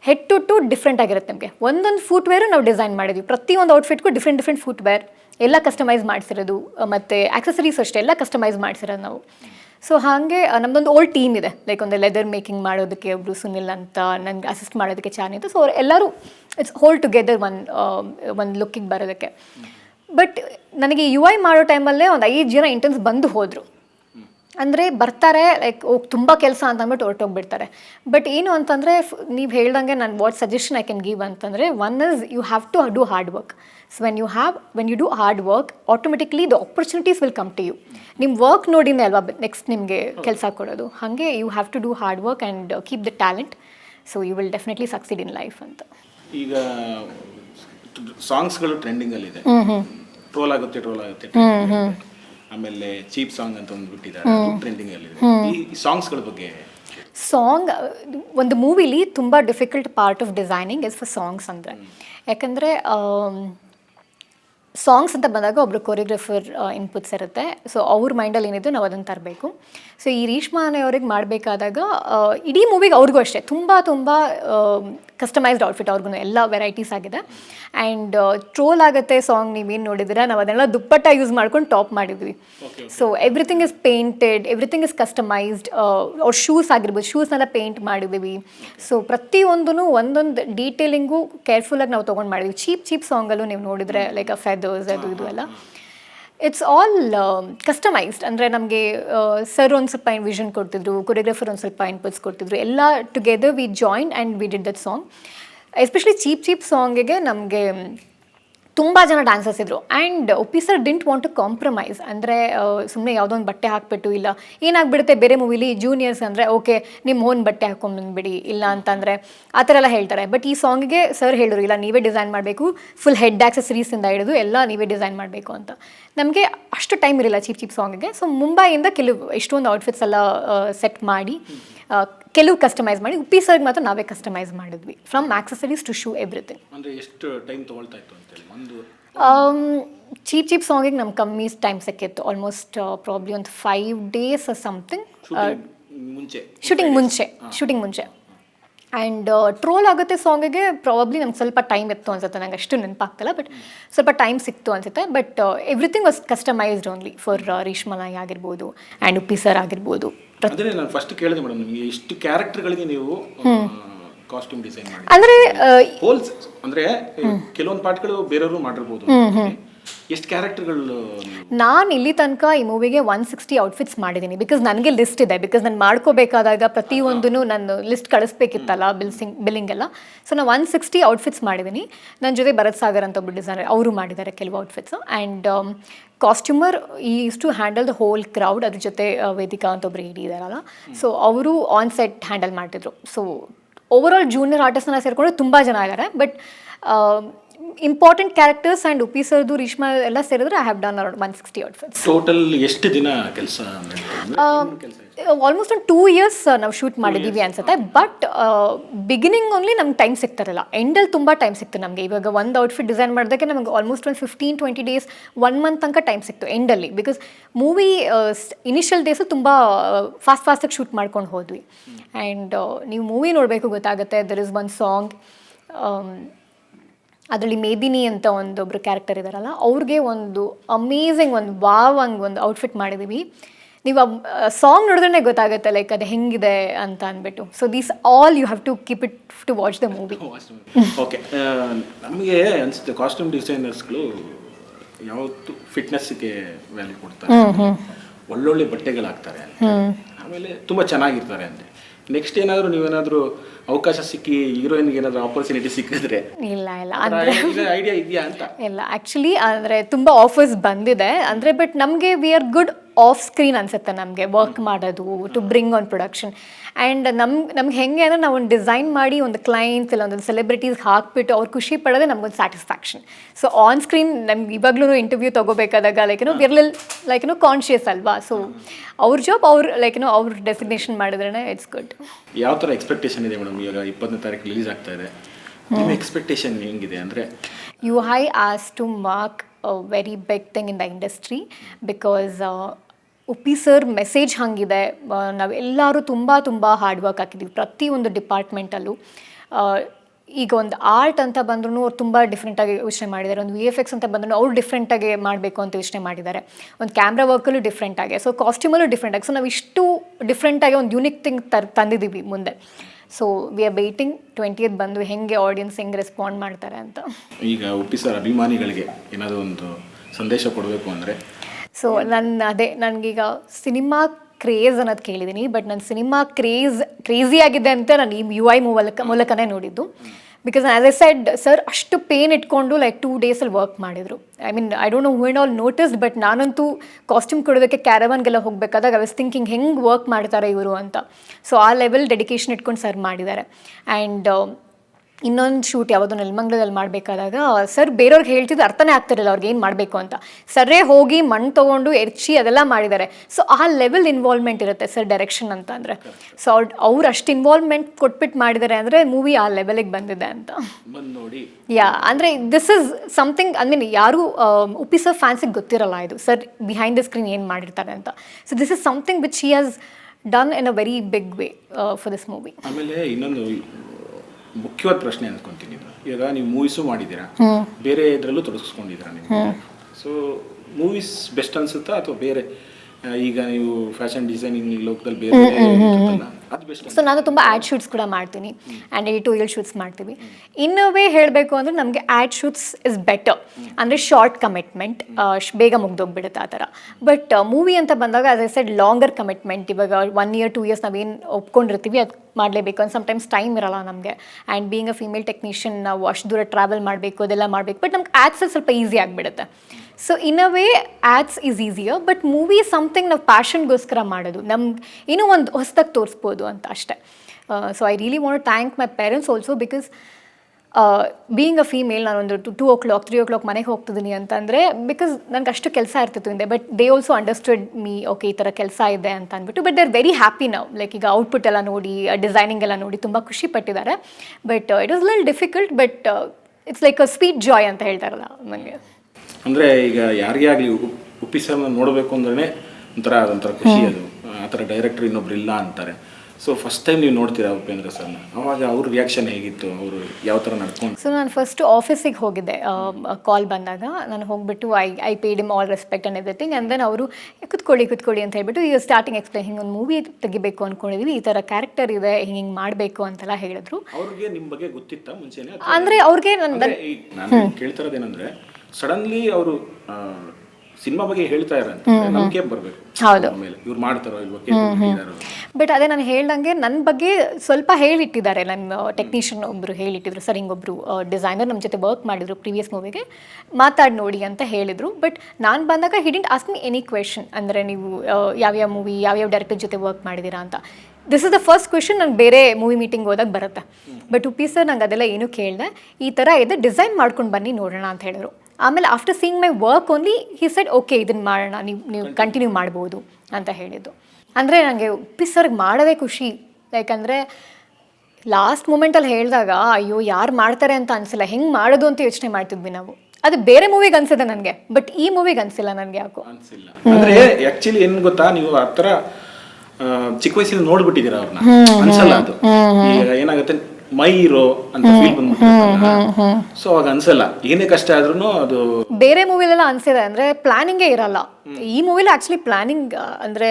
ಹೆಡ್ ಟು ಟು ಡಿಫ್ರೆಂಟ್ ಆಗಿರುತ್ತೆ ನಿಮಗೆ. ಒಂದೊಂದು ಫುಟ್ವೇರು ನಾವು ಡಿಸೈನ್ ಮಾಡಿದ್ವಿ. ಪ್ರತಿಯೊಂದು ಔಟ್ಫಿಟ್ಗೂ ಡಿಫ್ರೆಂಟ್ ಡಿಫ್ರೆಂಟ್ ಫುಟ್ವೇರ್ ಎಲ್ಲ ಕಸ್ಟಮೈಸ್ ಮಾಡಿಸಿರೋದು. ಮತ್ತು ಆಕ್ಸಸರೀಸ್ ಅಷ್ಟೇ, ಎಲ್ಲ ಕಸ್ಟಮೈಸ್ ಮಾಡಿಸಿರೋದು ನಾವು. ಸೊ ಹಾಗೆ ನಮ್ಮದೊಂದು ಓಲ್ಡ್ ಟೀಮ್ ಇದೆ. ಲೈಕ್ ಒಂದು ಲೆದರ್ ಮೇಕಿಂಗ್ ಮಾಡೋದಕ್ಕೆ ಒಬ್ಬರು ಸುನಿಲ್ ಅಂತ ನನಗೆ ಅಸಿಸ್ಟ್ ಮಾಡೋದಕ್ಕೆ ಚಾನ್ ಇತ್ತು. ಸೊ ಅವ್ರು ಎಲ್ಲರೂ ಇಟ್ಸ್ ಹೋಲ್ ಟುಗೆದರ್ ಒಂದು ಒಂದು ಲುಕ್ಕಿಗೆ ಬರೋದಕ್ಕೆ. ಬಟ್ ನನಗೆ ಯು ಐ ಮಾಡೋ ಟೈಮಲ್ಲೇ ಒಂದು ಐದು ಜನ ಇಂಟರ್ನ್ಸ್ ಬಂದು ಹೋದರು. ಅಂದರೆ ಬರ್ತಾರೆ ಲೈಕ್ ಓ ತುಂಬ ಕೆಲಸ ಅಂತ ಅಂದ್ಬಿಟ್ಟು ಹೊರಟೋಗ್ಬಿಡ್ತಾರೆ. ಬಟ್ ಏನು ಅಂತಂದರೆ ನೀವು ಹೇಳ್ದಂಗೆ ನಾನು what suggestion I can give ಅಂತಂದರೆ one is you have to do hard work so when you have when you do hard work automatically the opportunities will come to you ನಿಮ್ಮ ವರ್ಕ್ ನೋಡಿನೇ ಅಲ್ವಾ next ನಿಮಗೆ ಕೆಲಸ ಕೊಡೋದು. ಹಾಗೆ you have to do hard work and keep the talent so you will definitely succeed in life ಅಂತ. ಈಗ ಸಾಂಗ್ಸ್ಗಳು ಟ್ರೆಂಡಿಂಗಲ್ಲಿದೆ troll ಆಗುತ್ತೆ ಟ್ರೋಲ್ ಆಗುತ್ತೆ. ಆಮೇಲೆ ಚೀಪ್ ಸಾಂಗ್ ಅಂತ ಒಂದು ಬಿಟ್ಟಿದ್ದಾರೆ ಟ್ರೆಂಡಿಂಗ್ ಅಲ್ಲಿ ಈ ಸಾಂಗ್ಸ್ಗಳ ಬಗ್ಗೆ ಸಾಂಗ್ ಒಂದು ಮೂವಿಲಿ ತುಂಬ difficult part of designing is for songs ಅಂದರೆ. ಯಾಕಂದರೆ ಸಾಂಗ್ಸ್ ಅಂತ ಬಂದಾಗ ಒಬ್ಬರು ಕೊರಿಯೋಗ್ರಫರ್ ಇನ್ಪುಟ್ಸ್ ಇರುತ್ತೆ. ಸೊ ಅವ್ರ ಮೈಂಡಲ್ಲಿ ಏನಿದ್ದು ನಾವು ಅದನ್ನು ತರಬೇಕು. ಸೊ ಈ ಅವ್ರಿಗೆ ಮಾಡಬೇಕಾದಾಗ ಇಡೀ ಮೂವಿಗೆ ಅವ್ರಿಗೂ ಅಷ್ಟೇ. ತುಂಬ ತುಂಬ ಕಸ್ಟಮೈಸ್ಡ್ ಔಟ್ಫಿಟ್ ಅವ್ರಿಗೂ ಎಲ್ಲ ವೆರೈಟೀಸ್ ಆಗಿದೆ. ಆ್ಯಂಡ್ ಟ್ರೋಲ್ ಆಗುತ್ತೆ ಸಾಂಗ್ ನೀವೇನು ನೋಡಿದ್ದೀರಾ ನಾವು ಅದನ್ನೆಲ್ಲ ದುಪ್ಪಟ್ಟ ಯೂಸ್ ಮಾಡ್ಕೊಂಡು ಟಾಪ್ ಮಾಡಿದ್ವಿ. So everything is painted everything is customised ಅವ್ರ ಶೂಸ್ ಆಗಿರ್ಬೋದು ಶೂಸ್ನೆಲ್ಲ ಪೇಂಟ್ ಮಾಡಿದ್ದೀವಿ ಸೊ ಪ್ರತಿಯೊಂದೂ ಒಂದೊಂದು ಡೀಟೇಲಿಂಗು ಕೇರ್ಫುಲ್ಲಾಗಿ ನಾವು ತೊಗೊಂಡು ಮಾಡಿದ್ವಿ. ಚೀಪ್ ಚೀಪ್ ಸಾಂಗಲ್ಲೂ ನೀವು ನೋಡಿದರೆ ಲೈಕ್ ಅ ಫೆದರ್ಸ್ ಅದು ಇದು ಎಲ್ಲ. ಇಟ್ಸ್ ಆಲ್ ಕಸ್ಟಮೈಸ್ಡ್ ಅಂದರೆ ನಮಗೆ ಸರ್ ಒಂದು ಸ್ವಲ್ಪ ವಿಷನ್ ಕೊಡ್ತಿದ್ರು ಕೊರಿಯೋಗ್ರಾಫರ್ ಒಂದು ಸ್ವಲ್ಪ ಇನ್ಪುಟ್ಸ್ ಕೊಡ್ತಿದ್ರು, ಎಲ್ಲ together we join and we did that song especially cheap cheap ಸಾಂಗಿಗೆ ನಮಗೆ ತುಂಬ ಜನ ಡ್ಯಾನ್ಸರ್ಸ್ ಇದ್ರು. And sir didn't want to compromise ಅಂದರೆ ಸುಮ್ಮನೆ ಯಾವುದೋ ಒಂದು ಬಟ್ಟೆ ಹಾಕ್ಬಿಟ್ಟು ಇಲ್ಲ, ಏನಾಗ್ಬಿಡುತ್ತೆ ಬೇರೆ ಮೂವಿಲಿ ಜೂನಿಯರ್ಸ್ ಅಂದರೆ ಓಕೆ ನಿಮ್ಮ ಓನ್ ಬಟ್ಟೆ ಹಾಕೊಂಡ್ಬಂದ್ಬಿಡಿ ಇಲ್ಲ ಅಂತಂದರೆ, ಆ ಥರ ಎಲ್ಲ ಹೇಳ್ತಾರೆ. ಬಟ್ ಈ ಸಾಂಗಿಗೆ ಸರ್ ಹೇಳಿದ್ರು, ಇಲ್ಲ, ನೀವೇ ಡಿಸೈನ್ ಮಾಡಬೇಕು ಫುಲ್ ಹೆಡ್ ಆಕ್ಸೆಸರೀಸಿಂದ ಹಿಡಿದು ಎಲ್ಲ ನೀವೇ ಡಿಸೈನ್ ಮಾಡಬೇಕು ಅಂತ. ನಮಗೆ ಅಷ್ಟು ಟೈಮ್ ಇರಲಿಲ್ಲ ಚೀಪ್ ಚೀಪ್ ಸಾಂಗಿಗೆ ಸೊ ಮುಂಬೈಯಿಂದ ಕೆಲವು, ಎಷ್ಟೊಂದು ಔಟ್ಫಿಟ್ಸ್ ಎಲ್ಲ ಸೆಟ್ ಮಾಡಿ ಕೆಲವು ಕಸ್ಟಮೈಸ್ ಮಾಡಿ ಉಪ್ಪಿ ಸರ್ಗೆ ಮಾತ್ರ ನಾವೇ ಕಸ್ಟಮೈಸ್ ಮಾಡಿದ್ವಿ. From accessories to shoe everything ಅಂದ್ರೆ ಎಷ್ಟು ಟೈಮ್ ತೊಗೊಳ್ತಾ ಇತ್ತು ಅಂತೇಳಿ ಒಂದು ಚೀಪ್ ಚೀಪ್ ಸಾಂಗಿಗೆ ನಮ್ಗೆ ಕಮ್ಮಿ ಟೈಮ್ ಸಿಕ್ಕಿತ್ತು ಆಲ್ಮೋಸ್ಟ್ ಪ್ರಾಬ್ಲಿ ಒಂದು ಫೈವ್ ಡೇಸ್ ಸಮಥಿಂಗ್ ಶೂಟಿಂಗ್ ಮುಂಚೆ ಶೂಟಿಂಗ್ ಮುಂಚೆ ಶೂಟಿಂಗ್ ಮುಂಚೆ. ಆ್ಯಂಡ್ ಟ್ರೋಲ್ ಆಗುತ್ತೆ ಸಾಂಗಿಗೆ ಪ್ರಾಬಬ್ಲಿ ನಮ್ಗೆ ಸ್ವಲ್ಪ ಟೈಮ್ ಇತ್ತು ಅನ್ಸುತ್ತೆ. ನಂಗೆ ಅಷ್ಟು ನೆನಪಾಗ್ತಿಲ್ಲ ಬಟ್ ಸ್ವಲ್ಪ ಟೈಮ್ ಸಿಕ್ತು ಅನ್ಸುತ್ತೆ. But everything was customised only for ರೇಷ್ಮಲಾಯಿ ಆಗಿರ್ಬೋದು ಆ್ಯಂಡ್ ಉಪ್ಪಿ ಸರ್ ಆಗಿರ್ಬೋದು. ಅದೇ ನಾನು ಫಸ್ಟ್ ಕೇಳಿದೆ ಮೇಡಮ್ ನಿಮಗೆ ಎಷ್ಟು ಕ್ಯಾರೆಕ್ಟರ್ಗಳಿಗೆ ನೀವು ಕಾಸ್ಟ್ಯೂಮ್ ಡಿಸೈನ್ ಮಾಡಿ. ಅಂದ್ರೆ ಹೋಲ್ಸ್ ಅಂದ್ರೆ ಕೆಲವೊಂದು ಪಾರ್ಟ್ಗಳು ಬೇರೆಯವರು ಮಾಡಿರ್ಬೋದು ಎಷ್ಟು ಕ್ಯಾರೆಕ್ಟರ್ಗಳು ನಾನು ಇಲ್ಲಿ ತನಕ ಈ ಮೂವಿಗೆ ಒನ್ ಸಿಕ್ಸ್ಟಿ ಔಟ್ಫಿಟ್ಸ್ ಮಾಡಿದ್ದೀನಿ ಬಿಕಾಸ್ ನನಗೆ ಲಿಸ್ಟ್ ಇದೆ. ಬಿಕಾಸ್ ನಾನು ಮಾಡ್ಕೋಬೇಕಾದಾಗ ಪ್ರತಿಯೊಂದೂ ನಾನು ಲಿಸ್ಟ್ ಕಳಿಸ್ಬೇಕಿತ್ತಲ್ಲ ಬಿಲ್ಸಿಂಗ್ ಬಿಲ್ಲಿಂಗ್ ಎಲ್ಲ. ಸೊ ನಾನು ಒನ್ ಸಿಕ್ಸ್ಟಿ ಔಟ್ಫಿಟ್ಸ್ ಮಾಡಿದ್ದೀನಿ ನನ್ನ ಜೊತೆ ಭರತ್ ಸಾಗರ್ ಅಂತ ಒಬ್ಬ ಡಿಸೈನರ್ ಅವರು ಮಾಡಿದ್ದಾರೆ ಕೆಲವು ಔಟ್ಫಿಟ್ಸ್ ಆ್ಯಂಡ್ ಕಾಸ್ಟ್ಯೂಮರ್ ಈ is to handle the whole crowd ಅದ್ರ ಜೊತೆ ವೇದಿಕಾ ಅಂತ ಒಬ್ಬರು ಇಡಿ ಇದಾರಲ್ಲ. ಸೊ ಅವರು ಆನ್ ಸೆಟ್ ಹ್ಯಾಂಡಲ್ ಮಾಡ್ತಿದ್ರು. ಸೊ ಓವರ್ ಆಲ್ ಜೂನಿಯರ್ ಆರ್ಟಿಸ್ಟ್ನ ಸೇರಿಕೊಂಡು ತುಂಬ ಜನ ಇದ್ದಾರೆ but important characters and Uppi ಸರ್ದು ರೀಶ್ಮಾ ಎಲ್ಲ ಸೇರಿದ್ರೆ I have done around one sixty outfits total ಎಷ್ಟು ದಿನ ಕೆಲಸ ಆಲ್ಮೋಸ್ಟ್ ಒಂದು ಟೂ ಇಯರ್ಸ್ ನಾವು ಶೂಟ್ ಮಾಡಿದ್ದೀವಿ ಅನ್ಸುತ್ತೆ. ಬಟ್ ಬಿಗಿನಿಂಗ್ ಓನ್ಲಿ ನಮ್ಗೆ ಟೈಮ್ ಸಿಗ್ತಾರಲ್ಲ ಎಂಡಲ್ಲಿ ತುಂಬ ಟೈಮ್ ಸಿಕ್ತು ನಮಗೆ. ಇವಾಗ ಒಂದು ಔಟ್ಫಿಟ್ ಡಿಸೈನ್ ಮಾಡೋದಕ್ಕೆ ನಮಗೆ ಆಲ್ಮೋಸ್ಟ್ ಒಂದು fifteen twenty days one month ತನಕ ಟೈಮ್ ಸಿಕ್ತು ಎಂಡಲ್ಲಿ ಬಿಕಾಸ್ ಮೂವಿ ಇನಿಷಿಯಲ್ ಡೇಸು ತುಂಬ ಫಾಸ್ಟ್ ಫಾಸ್ಟಾಗಿ ಶೂಟ್ ಮಾಡ್ಕೊಂಡು ಹೋದ್ವಿ. ಆ್ಯಂಡ್ ನೀವು ಮೂವಿ ನೋಡಬೇಕು ಗೊತ್ತಾಗುತ್ತೆ. ದರ್ ಇಸ್ ಒನ್ ಸಾಂಗ್ ಅದರಲ್ಲಿ ಮೇದಿನಿ ಅಂತ ಒಂದೊಬ್ರು ಕ್ಯಾರೆಕ್ಟರ್ ಇದ್ದಾರಲ್ಲ ಅವ್ರಿಗೆ ಒಂದು ಅಮೇಝಿಂಗ್ ಒಂದು ವಾವ್ ಹಂಗೆ ಒಂದು ಔಟ್ಫಿಟ್ ಮಾಡಿದ್ದೀವಿ ನೀವು ಸಾಂಗ್ ನೋಡಿದ್ರೆ ಗೊತ್ತಾಗುತ್ತೆ ಲೈಕ್ ಅದು ಹೆಂಗಿದೆ ಅಂತ ಅಂದ್ಬಿಟ್ಟು. So these all you have to keep it to watch the movie okay ನಮಗೆ ಅನಿಸುತ್ತೆ ಕಾಸ್ಟ್ಯೂಮ್ ಡಿಸೈನರ್ಸ್ಗಳು ಯಾವತ್ತು ಫಿಟ್ನೆಸ್ಗೆ ವ್ಯಾಲ್ಯೂ ಕೊಡ್ತಾರೆ. ಒಳ್ಳೊಳ್ಳೆ ಬಟ್ಟೆಗಳು ಹಾಕ್ತಾರೆ ಆಮೇಲೆ ತುಂಬ ಚೆನ್ನಾಗಿರ್ತಾರೆ ಅಂತೆ ನೆಕ್ಸ್ಟ್ ಏನಾದರೂ ನೀವೇನಾದರೂ ಅವಕಾಶ ಸಿಕ್ಕಿ ಹೀರೋಯಿನ್ಗೆ ಏನಾದರೂ ಆಪರ್ಚುನಿಟಿ ಸಿಕ್ಕಿದ್ರೆ? ಇಲ್ಲ ಇಲ್ಲ. ಐಡಿಯಾ ಇದೆಯಾ ಅಂತ? ಇಲ್ಲ ಆ್ಯಕ್ಚುಲಿ ಅಂದರೆ ತುಂಬ ಆಫರ್ಸ್ ಬಂದಿದೆ. ಅಂದರೆ ಬಟ್ ನಮಗೆ we are good off screen ಅನ್ಸುತ್ತೆ ನಮಗೆ ವರ್ಕ್ ಮಾಡೋದು to bring on production and ನಮ್ ನಮ್ಗೆ ಹೆಂಗೆ ಅಂದರೆ ನಾವು ಒಂದು ಡಿಸೈನ್ ಮಾಡಿ ಒಂದು ಕ್ಲೈಂಟ್ಸ್ ಇಲ್ಲ ಒಂದು ಸೆಲೆಬ್ರಿಟೀಸ್ ಹಾಕ್ಬಿಟ್ಟು ಅವ್ರು ಖುಷಿ ಪಡೋದೇ ನಮಗೊಂದು ಸ್ಯಾಟಿಸ್ಫ್ಯಾಕ್ಷನ್ ಸೊ ಆನ್ ಸ್ಕ್ರೀನ್ ನಮ್ಗೆ ಇವಾಗಲೂ ಇಂಟರ್ವ್ಯೂ ತೊಗೋಬೇಕಾದಾಗ ಲೈಕ್ ಏನೋ ವಿರ್ಲಿಲ್ ಲೈಕ್ ಏನೋ ಕಾನ್ಷಿಯಸ್ ಅಲ್ವಾ? ಸೊ ಅವ್ರ ಜಾಬ್ ಅವ್ರು ಲೈಕ್ ಏನೋ ಅವ್ರ ಡೆಸಿಗ್ನೇಷನ್ ಮಾಡಿದ್ರೆ ಇಟ್ಸ್ ಗುಡ್ ಯಾವ ಥರ ಎಕ್ಸ್ಪೆಕ್ಟೇಷನ್ ಇದೆ ಮೇಡಮ್ ಇವಾಗ ಇಪ್ಪತ್ತನೇ ತಾರೀಕು ರಿಲೀಸ್ ಆಗ್ತಾ ಇದೆ. ನಿಮ್ಮ ಎಕ್ಸ್ಪೆಕ್ಟೇಷನ್ ಹೆಂಗಿದೆ ಅಂದರೆ? You high as to mark a very big thing in the industry because Uppi sir message ಹಾಗಿದೆ. ನಾವೆಲ್ಲರೂ ತುಂಬ ತುಂಬ ಹಾರ್ಡ್ ವರ್ಕ್ ಹಾಕಿದ್ದೀವಿ ಪ್ರತಿಯೊಂದು ಡಿಪಾರ್ಟ್ಮೆಂಟಲ್ಲೂ ಈಗ ಒಂದು ಆರ್ಟ್ ಅಂತ ಬಂದ್ರೂ ಅವ್ರು ತುಂಬ ಡಿಫ್ರೆಂಟಾಗಿ ಯೋಚನೆ ಮಾಡಿದ್ದಾರೆ. ಒಂದು ವಿ ಎಫ್ ಎಕ್ಸ್ ಅಂತ ಬಂದ್ರು ಅವ್ರು ಡಿಫ್ರೆಂಟಾಗಿ ಮಾಡಬೇಕು ಅಂತ ಯೋಚನೆ ಮಾಡಿದ್ದಾರೆ. ಒಂದು ಕ್ಯಾಮ್ರಾ ವರ್ಕಲ್ಲೂ ಡಿಫ್ರೆಂಟಾಗಿ ಸೊ ಕಾಸ್ಟ್ಯೂಮಲ್ಲೂ ಡಿಫ್ರೆಂಟಾಗಿ ಸೊ ನಾವು ಇಷ್ಟು ಡಿಫ್ರೆಂಟಾಗಿ ಒಂದು ಯುನಿಕ್ ಥಿಂಗ್ ತರ್ ತಂದಿದ್ದೀವಿ ಮುಂದೆ. So we are waiting twentieth ಬಂದು ಹೆಂಗೆ ಆಡಿಯನ್ಸ್ ಹೆಂಗೆ ರೆಸ್ಪಾಂಡ್ ಮಾಡ್ತಾರೆ ಅಂತ. ಈಗ ಉಪ್ಪಿ ಸರ್ ಅಭಿಮಾನಿಗಳಿಗೆ ಏನಾದರೂ ಒಂದು ಸಂದೇಶ ಕೊಡಬೇಕು ಅಂದರೆ ಸೊ ನನ್ನ ಅದೇ ನನಗೀಗ ಸಿನಿಮಾ ಕ್ರೇಜ್ ಅನ್ನೋದು ಕೇಳಿದ್ದೀನಿ ಬಟ್ ನನ್ನ ಸಿನಿಮಾ ಕ್ರೇಜ್ ಕ್ರೇಜಿ ಆಗಿದೆ ಅಂತ ನಾನು ಈ ಯು ಐ ಮೂಲಕ ಮೂಲಕನೇ ನೋಡಿದ್ದು. Because as a said sir ಅಷ್ಟು ಪೇನ್ ಇಟ್ಕೊಂಡು ಲೈಕ್ ಟೂ ಡೇಸಲ್ಲಿ ವರ್ಕ್ ಮಾಡಿದರು. I mean I don't know who and all noticed but ನಾನಂತೂ ಕಾಸ್ಟ್ಯೂಮ್ ಕೊಡೋದಕ್ಕೆ ಕ್ಯಾರವನ್ಗೆಲ್ಲ ಹೋಗಬೇಕಾದಾಗ ಐ ವಾಸ್ ಥಿಂಕಿಂಗ್ ಹೆಂಗೆ ವರ್ಕ್ ಮಾಡ್ತಾರೆ ಇವರು? ಅಂತ. ಸೊ ಆ ಲೆವೆಲ್ ಡೆಡಿಕೇಶನ್ ಇಟ್ಕೊಂಡು ಸರ್ ಮಾಡಿದ್ದಾರೆ. ಆ್ಯಂಡ್ ಇನ್ನೊಂದು ಶೂಟ್ ಯಾವುದೋ ನೆಲಮಂಗ್ಲದಲ್ಲಿ ಮಾಡಬೇಕಾದಾಗ ಸರ್ ಬೇರೆಯವ್ರಿಗೆ ಹೇಳ್ತಿದ್ದು ಅರ್ಥನೇ ಆಗ್ತಿರಲಿಲ್ಲ ಅವ್ರಿಗೆ ಏನು ಮಾಡಬೇಕು ಅಂತ. ಸರ್ರೇ ಹೋಗಿ ಮಣ್ಣು ತೊಗೊಂಡು ಎರ್ಚಿ ಅದೆಲ್ಲ ಮಾಡಿದ್ದಾರೆ. ಸೊ ಆ ಲೆವೆಲ್ ಇನ್ವಾಲ್ವ್ಮೆಂಟ್ ಇರುತ್ತೆ ಸರ್ ಡೈರೆಕ್ಷನ್ ಅಂತ ಅಂದರೆ. ಸೊ ಅವ್ರು ಅವ್ರು ಅಷ್ಟು ಇನ್ವಾಲ್ವ್ಮೆಂಟ್ ಕೊಟ್ಬಿಟ್ಟು ಮಾಡಿದ್ದಾರೆ ಅಂದರೆ ಮೂವಿ ಆ ಲೆವೆಲಿಗೆ ಬಂದಿದೆ ಅಂತ. ಯಾ ಅಂದರೆ this is something I mean ಯಾರು ಉಪ್ಪಿ ಸರ್ ಫ್ಯಾನ್ಸಿಗೆ ಗೊತ್ತಿರಲ್ಲ ಇದು. ಸರ್ ಬಿಹೈಂಡ್ ದ ಸ್ಕ್ರೀನ್ ಏನು ಮಾಡಿರ್ತಾರೆ ಅಂತ. So this is something which he has done in a very big way for this movie ಆಮೇಲೆ ಇನ್ನೊಂದು ಮುಖ್ಯವಾದ ಪ್ರಶ್ನೆ ಅಂದ್ಕೊಂತೀನಿ ಇದು. ಇವಾಗ ನೀವು ಮೂವೀಸು ಮಾಡಿದ್ದೀರಾ? ಬೇರೆ ಇದರಲ್ಲೂ ತೊಡಗಿಸ್ಕೊಂಡಿದ್ದೀರಾ ನೀವು? ಸೊ ಮೂವೀಸ್ ಬೆಸ್ಟ್ ಅನ್ಸುತ್ತಾ ಅಥವಾ ಬೇರೆ ಈಗ ನೀವು ಫ್ಯಾಷನ್ ಡಿಸೈನಿಂಗ್ ಲೋಕದಲ್ಲಿ ಬೇರೆ ಅದು ಬೆಸ್ಟ್ ಸೊ ನಾನು ತುಂಬ ಆ್ಯಡ್ ಶೂಟ್ಸ್ ಕೂಡ ಮಾಡ್ತೀನಿ. ಆ್ಯಂಡ್ ಎಡಿಟೋರಿಯಲ್ ಶೂಟ್ಸ್ ಮಾಡ್ತೀವಿ. ಇನ್ನವೇ ಹೇಳಬೇಕು ಅಂದರೆ ನಮಗೆ ಆ್ಯಡ್ ಶೂಟ್ಸ್ ಇಸ್ ಬೆಟರ್ ಅಂದರೆ ಶಾರ್ಟ್ ಕಮಿಟ್ಮೆಂಟ್ ಬೇಗ ಮುಗ್ದೋಗ್ಬಿಡುತ್ತೆ ಆ ಥರ. ಬಟ್ ಮೂವಿ ಅಂತ ಬಂದಾಗ ಅದೇ ಸೈಡ್ ಲಾಂಗರ್ ಕಮಿಟ್ಮೆಂಟ್ ಇವಾಗ ಒನ್ ಇಯರ್ ಟೂ ಇಯರ್ಸ್ ನಾವೇನು ಒಪ್ಕೊಂಡಿರ್ತೀವಿ ಅದು ಮಾಡಲೇಬೇಕು. ಅಂಡ್ ಸಮ್ಟೈಮ್ಸ್ ಟೈಮ್ ಇರಲ್ಲ ನಮಗೆ. And being a female technician ನಾವು ಅಷ್ಟು ದೂರ ಟ್ರಾವೆಲ್ ಮಾಡಬೇಕು ಅದೆಲ್ಲ ಮಾಡಬೇಕು. ಬಟ್ ನಮ್ಗೆ ಆ್ಯಕ್ಸಸ್ ಸ್ವಲ್ಪ ಈಸಿ ಆಗಿಬಿಡುತ್ತೆ. So in a way ads is easier but movie something ನಾವು ಪ್ಯಾಷನ್ಗೋಸ್ಕರ ಮಾಡೋದು. ನಮ್ಗೆ ಇನ್ನೂ ಒಂದು ಹೊಸ್ದಾಗಿ ತೋರಿಸ್ಬೋದು ಅಂತ ಅಷ್ಟೆ. So I really want thank my parents also because being a female ನಾನೊಂದು to two o'clock three o'clock ಮನೆಗೆ ಹೋಗ್ತಿದ್ದೀನಿ ಅಂತಂದರೆ ಬಿಕಾಸ್ ನನಗೆ ಅಷ್ಟು ಕೆಲಸ ಇರ್ತಿತ್ತು ಹಿಂದೆ but they also understood me okay ಈ ಥರ ಕೆಲಸ ಇದೆ ಅಂತ ಅಂದ್ಬಿಟ್ಟು but they are very happy ನಾವು ಲೈಕ್ ಈಗ ಔಟ್ಪುಟ್ ಎಲ್ಲ ನೋಡಿ ಡಿಸೈನಿಂಗ್ ಎಲ್ಲ ನೋಡಿ ತುಂಬ ಖುಷಿ ಪಟ್ಟಿದ್ದಾರೆ. But it is lil difficult but it's like a sweet joy ಅಂತ ಹೇಳ್ತಾರಲ್ಲ ನನಗೆ. ಅಂದರೆ ಈಗ ಯಾರಿಗೇ ಆಗಲಿ ಉಪ್ಪಿ ಸರ್ನ ನೋಡಬೇಕು ಅಂದ್ರೆ ಒಂಥರ ಅದೊಂಥರ ಖುಷಿ ಅದು. ಆ ಥರ ಡೈರೆಕ್ಟರ್ ಇನ್ನೊಬ್ರು ಇಲ್ಲ ಅಂತಾರೆ. ಸೊ ಫಸ್ಟ್ ಟೈಮ್ ನೀವು ನೋಡ್ತೀರಾ ಉಪೇಂದ್ರ ಸರ್ನ? ಅವಾಗ ಅವ್ರ ರಿಯಾಕ್ಷನ್ ಹೇಗಿತ್ತು? ಅವರು ಯಾವ ಥರ ನಡ್ಕೊಂಡು? ಸೊ ನಾನು ಫಸ್ಟ್ ಆಫೀಸಿಗೆ ಹೋಗಿದ್ದೆ. ಕಾಲ್ ಬಂದಾಗ. ನಾನು ಹೋಗ್ಬಿಟ್ಟು I I paid him all respect and everything and then ಅವರು ಕುತ್ಕೊಳ್ಳಿ ಕುತ್ಕೊಳ್ಳಿ ಅಂತ ಹೇಳ್ಬಿಟ್ಟು ಈಗ ಸ್ಟಾರ್ಟಿಂಗ್ ಎಕ್ಸ್ಪ್ಲೈನ್ ಹಿಂಗೆ ಒಂದು ಮೂವಿ ತೆಗಿಬೇಕು ಅಂದ್ಕೊಂಡಿದ್ದೀವಿ ಈ ಥರ ಕ್ಯಾರೆಕ್ಟರ್ ಇದೆ ಹಿಂಗೆ ಹಿಂಗೆ ಮಾಡಬೇಕು ಅಂತೆಲ್ಲ ಹೇಳಿದ್ರು. ಅವ್ರಿಗೆ ನಿಮ್ಮ ಬಗ್ಗೆ ಗೊತ್ತಿತ್ತ ಮುಂಚೆನೆ? ಅಂದರೆ ಅವ್ರಿಗೆ ನನ್ನ ನಾನು ಕೇಳ್ತಾ ಇರೋದೇನಂದ್ರೆ ಸಡನ್ಲಿ ಅವರು ಸಿನಿಮಾ ಬಗ್ಗೆ ಹೇಳ್ತಾ ಇರಂತ ಬರ್ಬೇಕು ಬರಬೇಕು? ಹೌದು. ಇವ್ರು ಮಾಡ್ತಾರೋ ಇಲ್ವೋ ಬಟ್ ಅದೇ ನಾನು ಹೇಳ್ದಂಗೆ ನನ್ನ ಬಗ್ಗೆ ಸ್ವಲ್ಪ ಹೇಳಿಟ್ಟಿದ್ದಾರೆ. ನನ್ನ ಟೆಕ್ನಿಷಿಯನ್ ಒಬ್ಬರು ಹೇಳಿಟ್ಟಿದ್ರು. ಸರ್ ಹಿಂಗೊಬ್ರು ಡಿಸೈನರ್ ನಮ್ಮ ಜೊತೆ ವರ್ಕ್ ಮಾಡಿದ್ರು ಪ್ರೀವಿಯಸ್ ಮೂವಿಗೆ ಮಾತಾಡಿ ನೋಡಿ ಅಂತ ಹೇಳಿದರು. ಬಟ್ ನಾನು ಬಂದಾಗ he didn't ask me any question ಅಂದರೆ ನೀವು ಯಾವ ಯಾವ್ಯಾವ ಮೂವಿ ಯಾವ್ಯಾವ ಡೈರೆಕ್ಟರ್ ಜೊತೆ ವರ್ಕ್ ಮಾಡಿದ್ದೀರಾ ಅಂತ. This is the first question ನಾನು ಬೇರೆ ಮೂವಿ ಮೀಟಿಂಗ್ ಹೋದಾಗ ಬರುತ್ತೆ. ಬಟ್ ಉಪ್ಪಿ ಸರ್ ನಂಗೆ ಅದೆಲ್ಲ ಏನೂ ಕೇಳಿದೆ ಈ ಥರ ಇದೆ ಡಿಸೈನ್ ಮಾಡ್ಕೊಂಡು ಬನ್ನಿ ನೋಡೋಣ ಅಂತ ಹೇಳಿದ್ರು. ಆಮೇಲೆ after seeing my work only he said okay ಇದನ್ನು ಮಾಡೋಣ ನೀವು ನೀವು ಕಂಟಿನ್ಯೂ ಮಾಡ್ಬೋದು ಅಂತ ಹೇಳಿದ್ದು. ಅಂದರೆ ನನಗೆ ಉಪ್ಪಿ ಸರ್ಗೆ ಮಾಡೋದೇ ಖುಷಿ. ಯಾಕಂದರೆ ಲಾಸ್ಟ್ ಮೂಮೆಂಟಲ್ಲಿ ಹೇಳಿದಾಗ ಅಯ್ಯೋ ಯಾರು ಮಾಡ್ತಾರೆ ಅಂತ ಅನಿಸಿಲ್ಲ ಹೆಂಗೆ ಮಾಡೋದು ಅಂತ ಯೋಚನೆ ಮಾಡ್ತಿದ್ವಿ ನಾವು. ಅದು ಬೇರೆ ಮೂವಿಗೆ ಅನ್ಸಿದೆ ನನಗೆ ಬಟ್ ಈ ಮೂವಿಗೆ ಅನಿಸಿಲ್ಲ ನನಗೆ ಯಾಕೋ. ಅನ್ಸಿಲ್ಲ. ಅಂದ್ರೆ ಆ್ಯಕ್ಚುಲಿ ಏನು ಗೊತ್ತಾ ನೀವು ಆ ಥರ ಚಿಕ್ಕ ವಯಸ್ಸಿನ ನೋಡ್ಬಿಟ್ಟಿದ್ದೀರಾ ಅವ್ರನ್ನ ಅನ್ಸಲ್ಲ ಅದು. ಈಗ ಏನಾಗುತ್ತೆ ಮೈ ಇರೋ ಅಂತ ಫೀಲ್ ಬಂದ್ಬಿಟ್ಟು ಸೊ ಅವಾಗ ಅನ್ಸಲ್ಲ. ಏನೇ ಕಷ್ಟ ಆದ್ರೂ ಅದು ಬೇರೆ ಮೂವಿಲೆಲ್ಲ ಅನ್ಸಿದೆ ಅಂದ್ರೆ ಪ್ಲಾನಿಂಗೇ ಇರಲ್ಲ. ಈ ಮೂವಿಲಿ ಆಕ್ಚುಲಿ ಪ್ಲಾನಿಂಗ್ ಅಂದ್ರೆ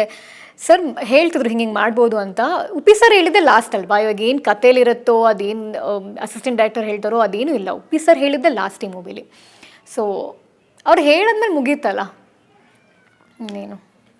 ಸರ್ ಹೇಳ್ತಿದ್ರು ಹಿಂಗೆ ಹಿಂಗೆ ಮಾಡ್ಬೋದು ಅಂತ. ಉಪ್ಪಿ ಸರ್ ಹೇಳಿದ್ದೆ ಲಾಸ್ಟ್ ಅಲ್ವಾ? ಇವಾಗ ಏನು ಕಥೆಲಿರುತ್ತೋ ಅದೇನು ಅಸಿಸ್ಟೆಂಟ್ ಡೈರೆಕ್ಟರ್ ಹೇಳ್ತಾರೋ ಅದೇನೂ ಇಲ್ಲ. ಉಪ್ಪಿ ಸರ್ ಹೇಳಿದ್ದೆ ಲಾಸ್ಟ್ ಈ ಮೂವಿಲಿ ಸೊ ಅವ್ರು ಹೇಳಿದ್ಮೇಲೆ ಮುಗೀತಲ್ಲ. ಇನ್ನೇನು?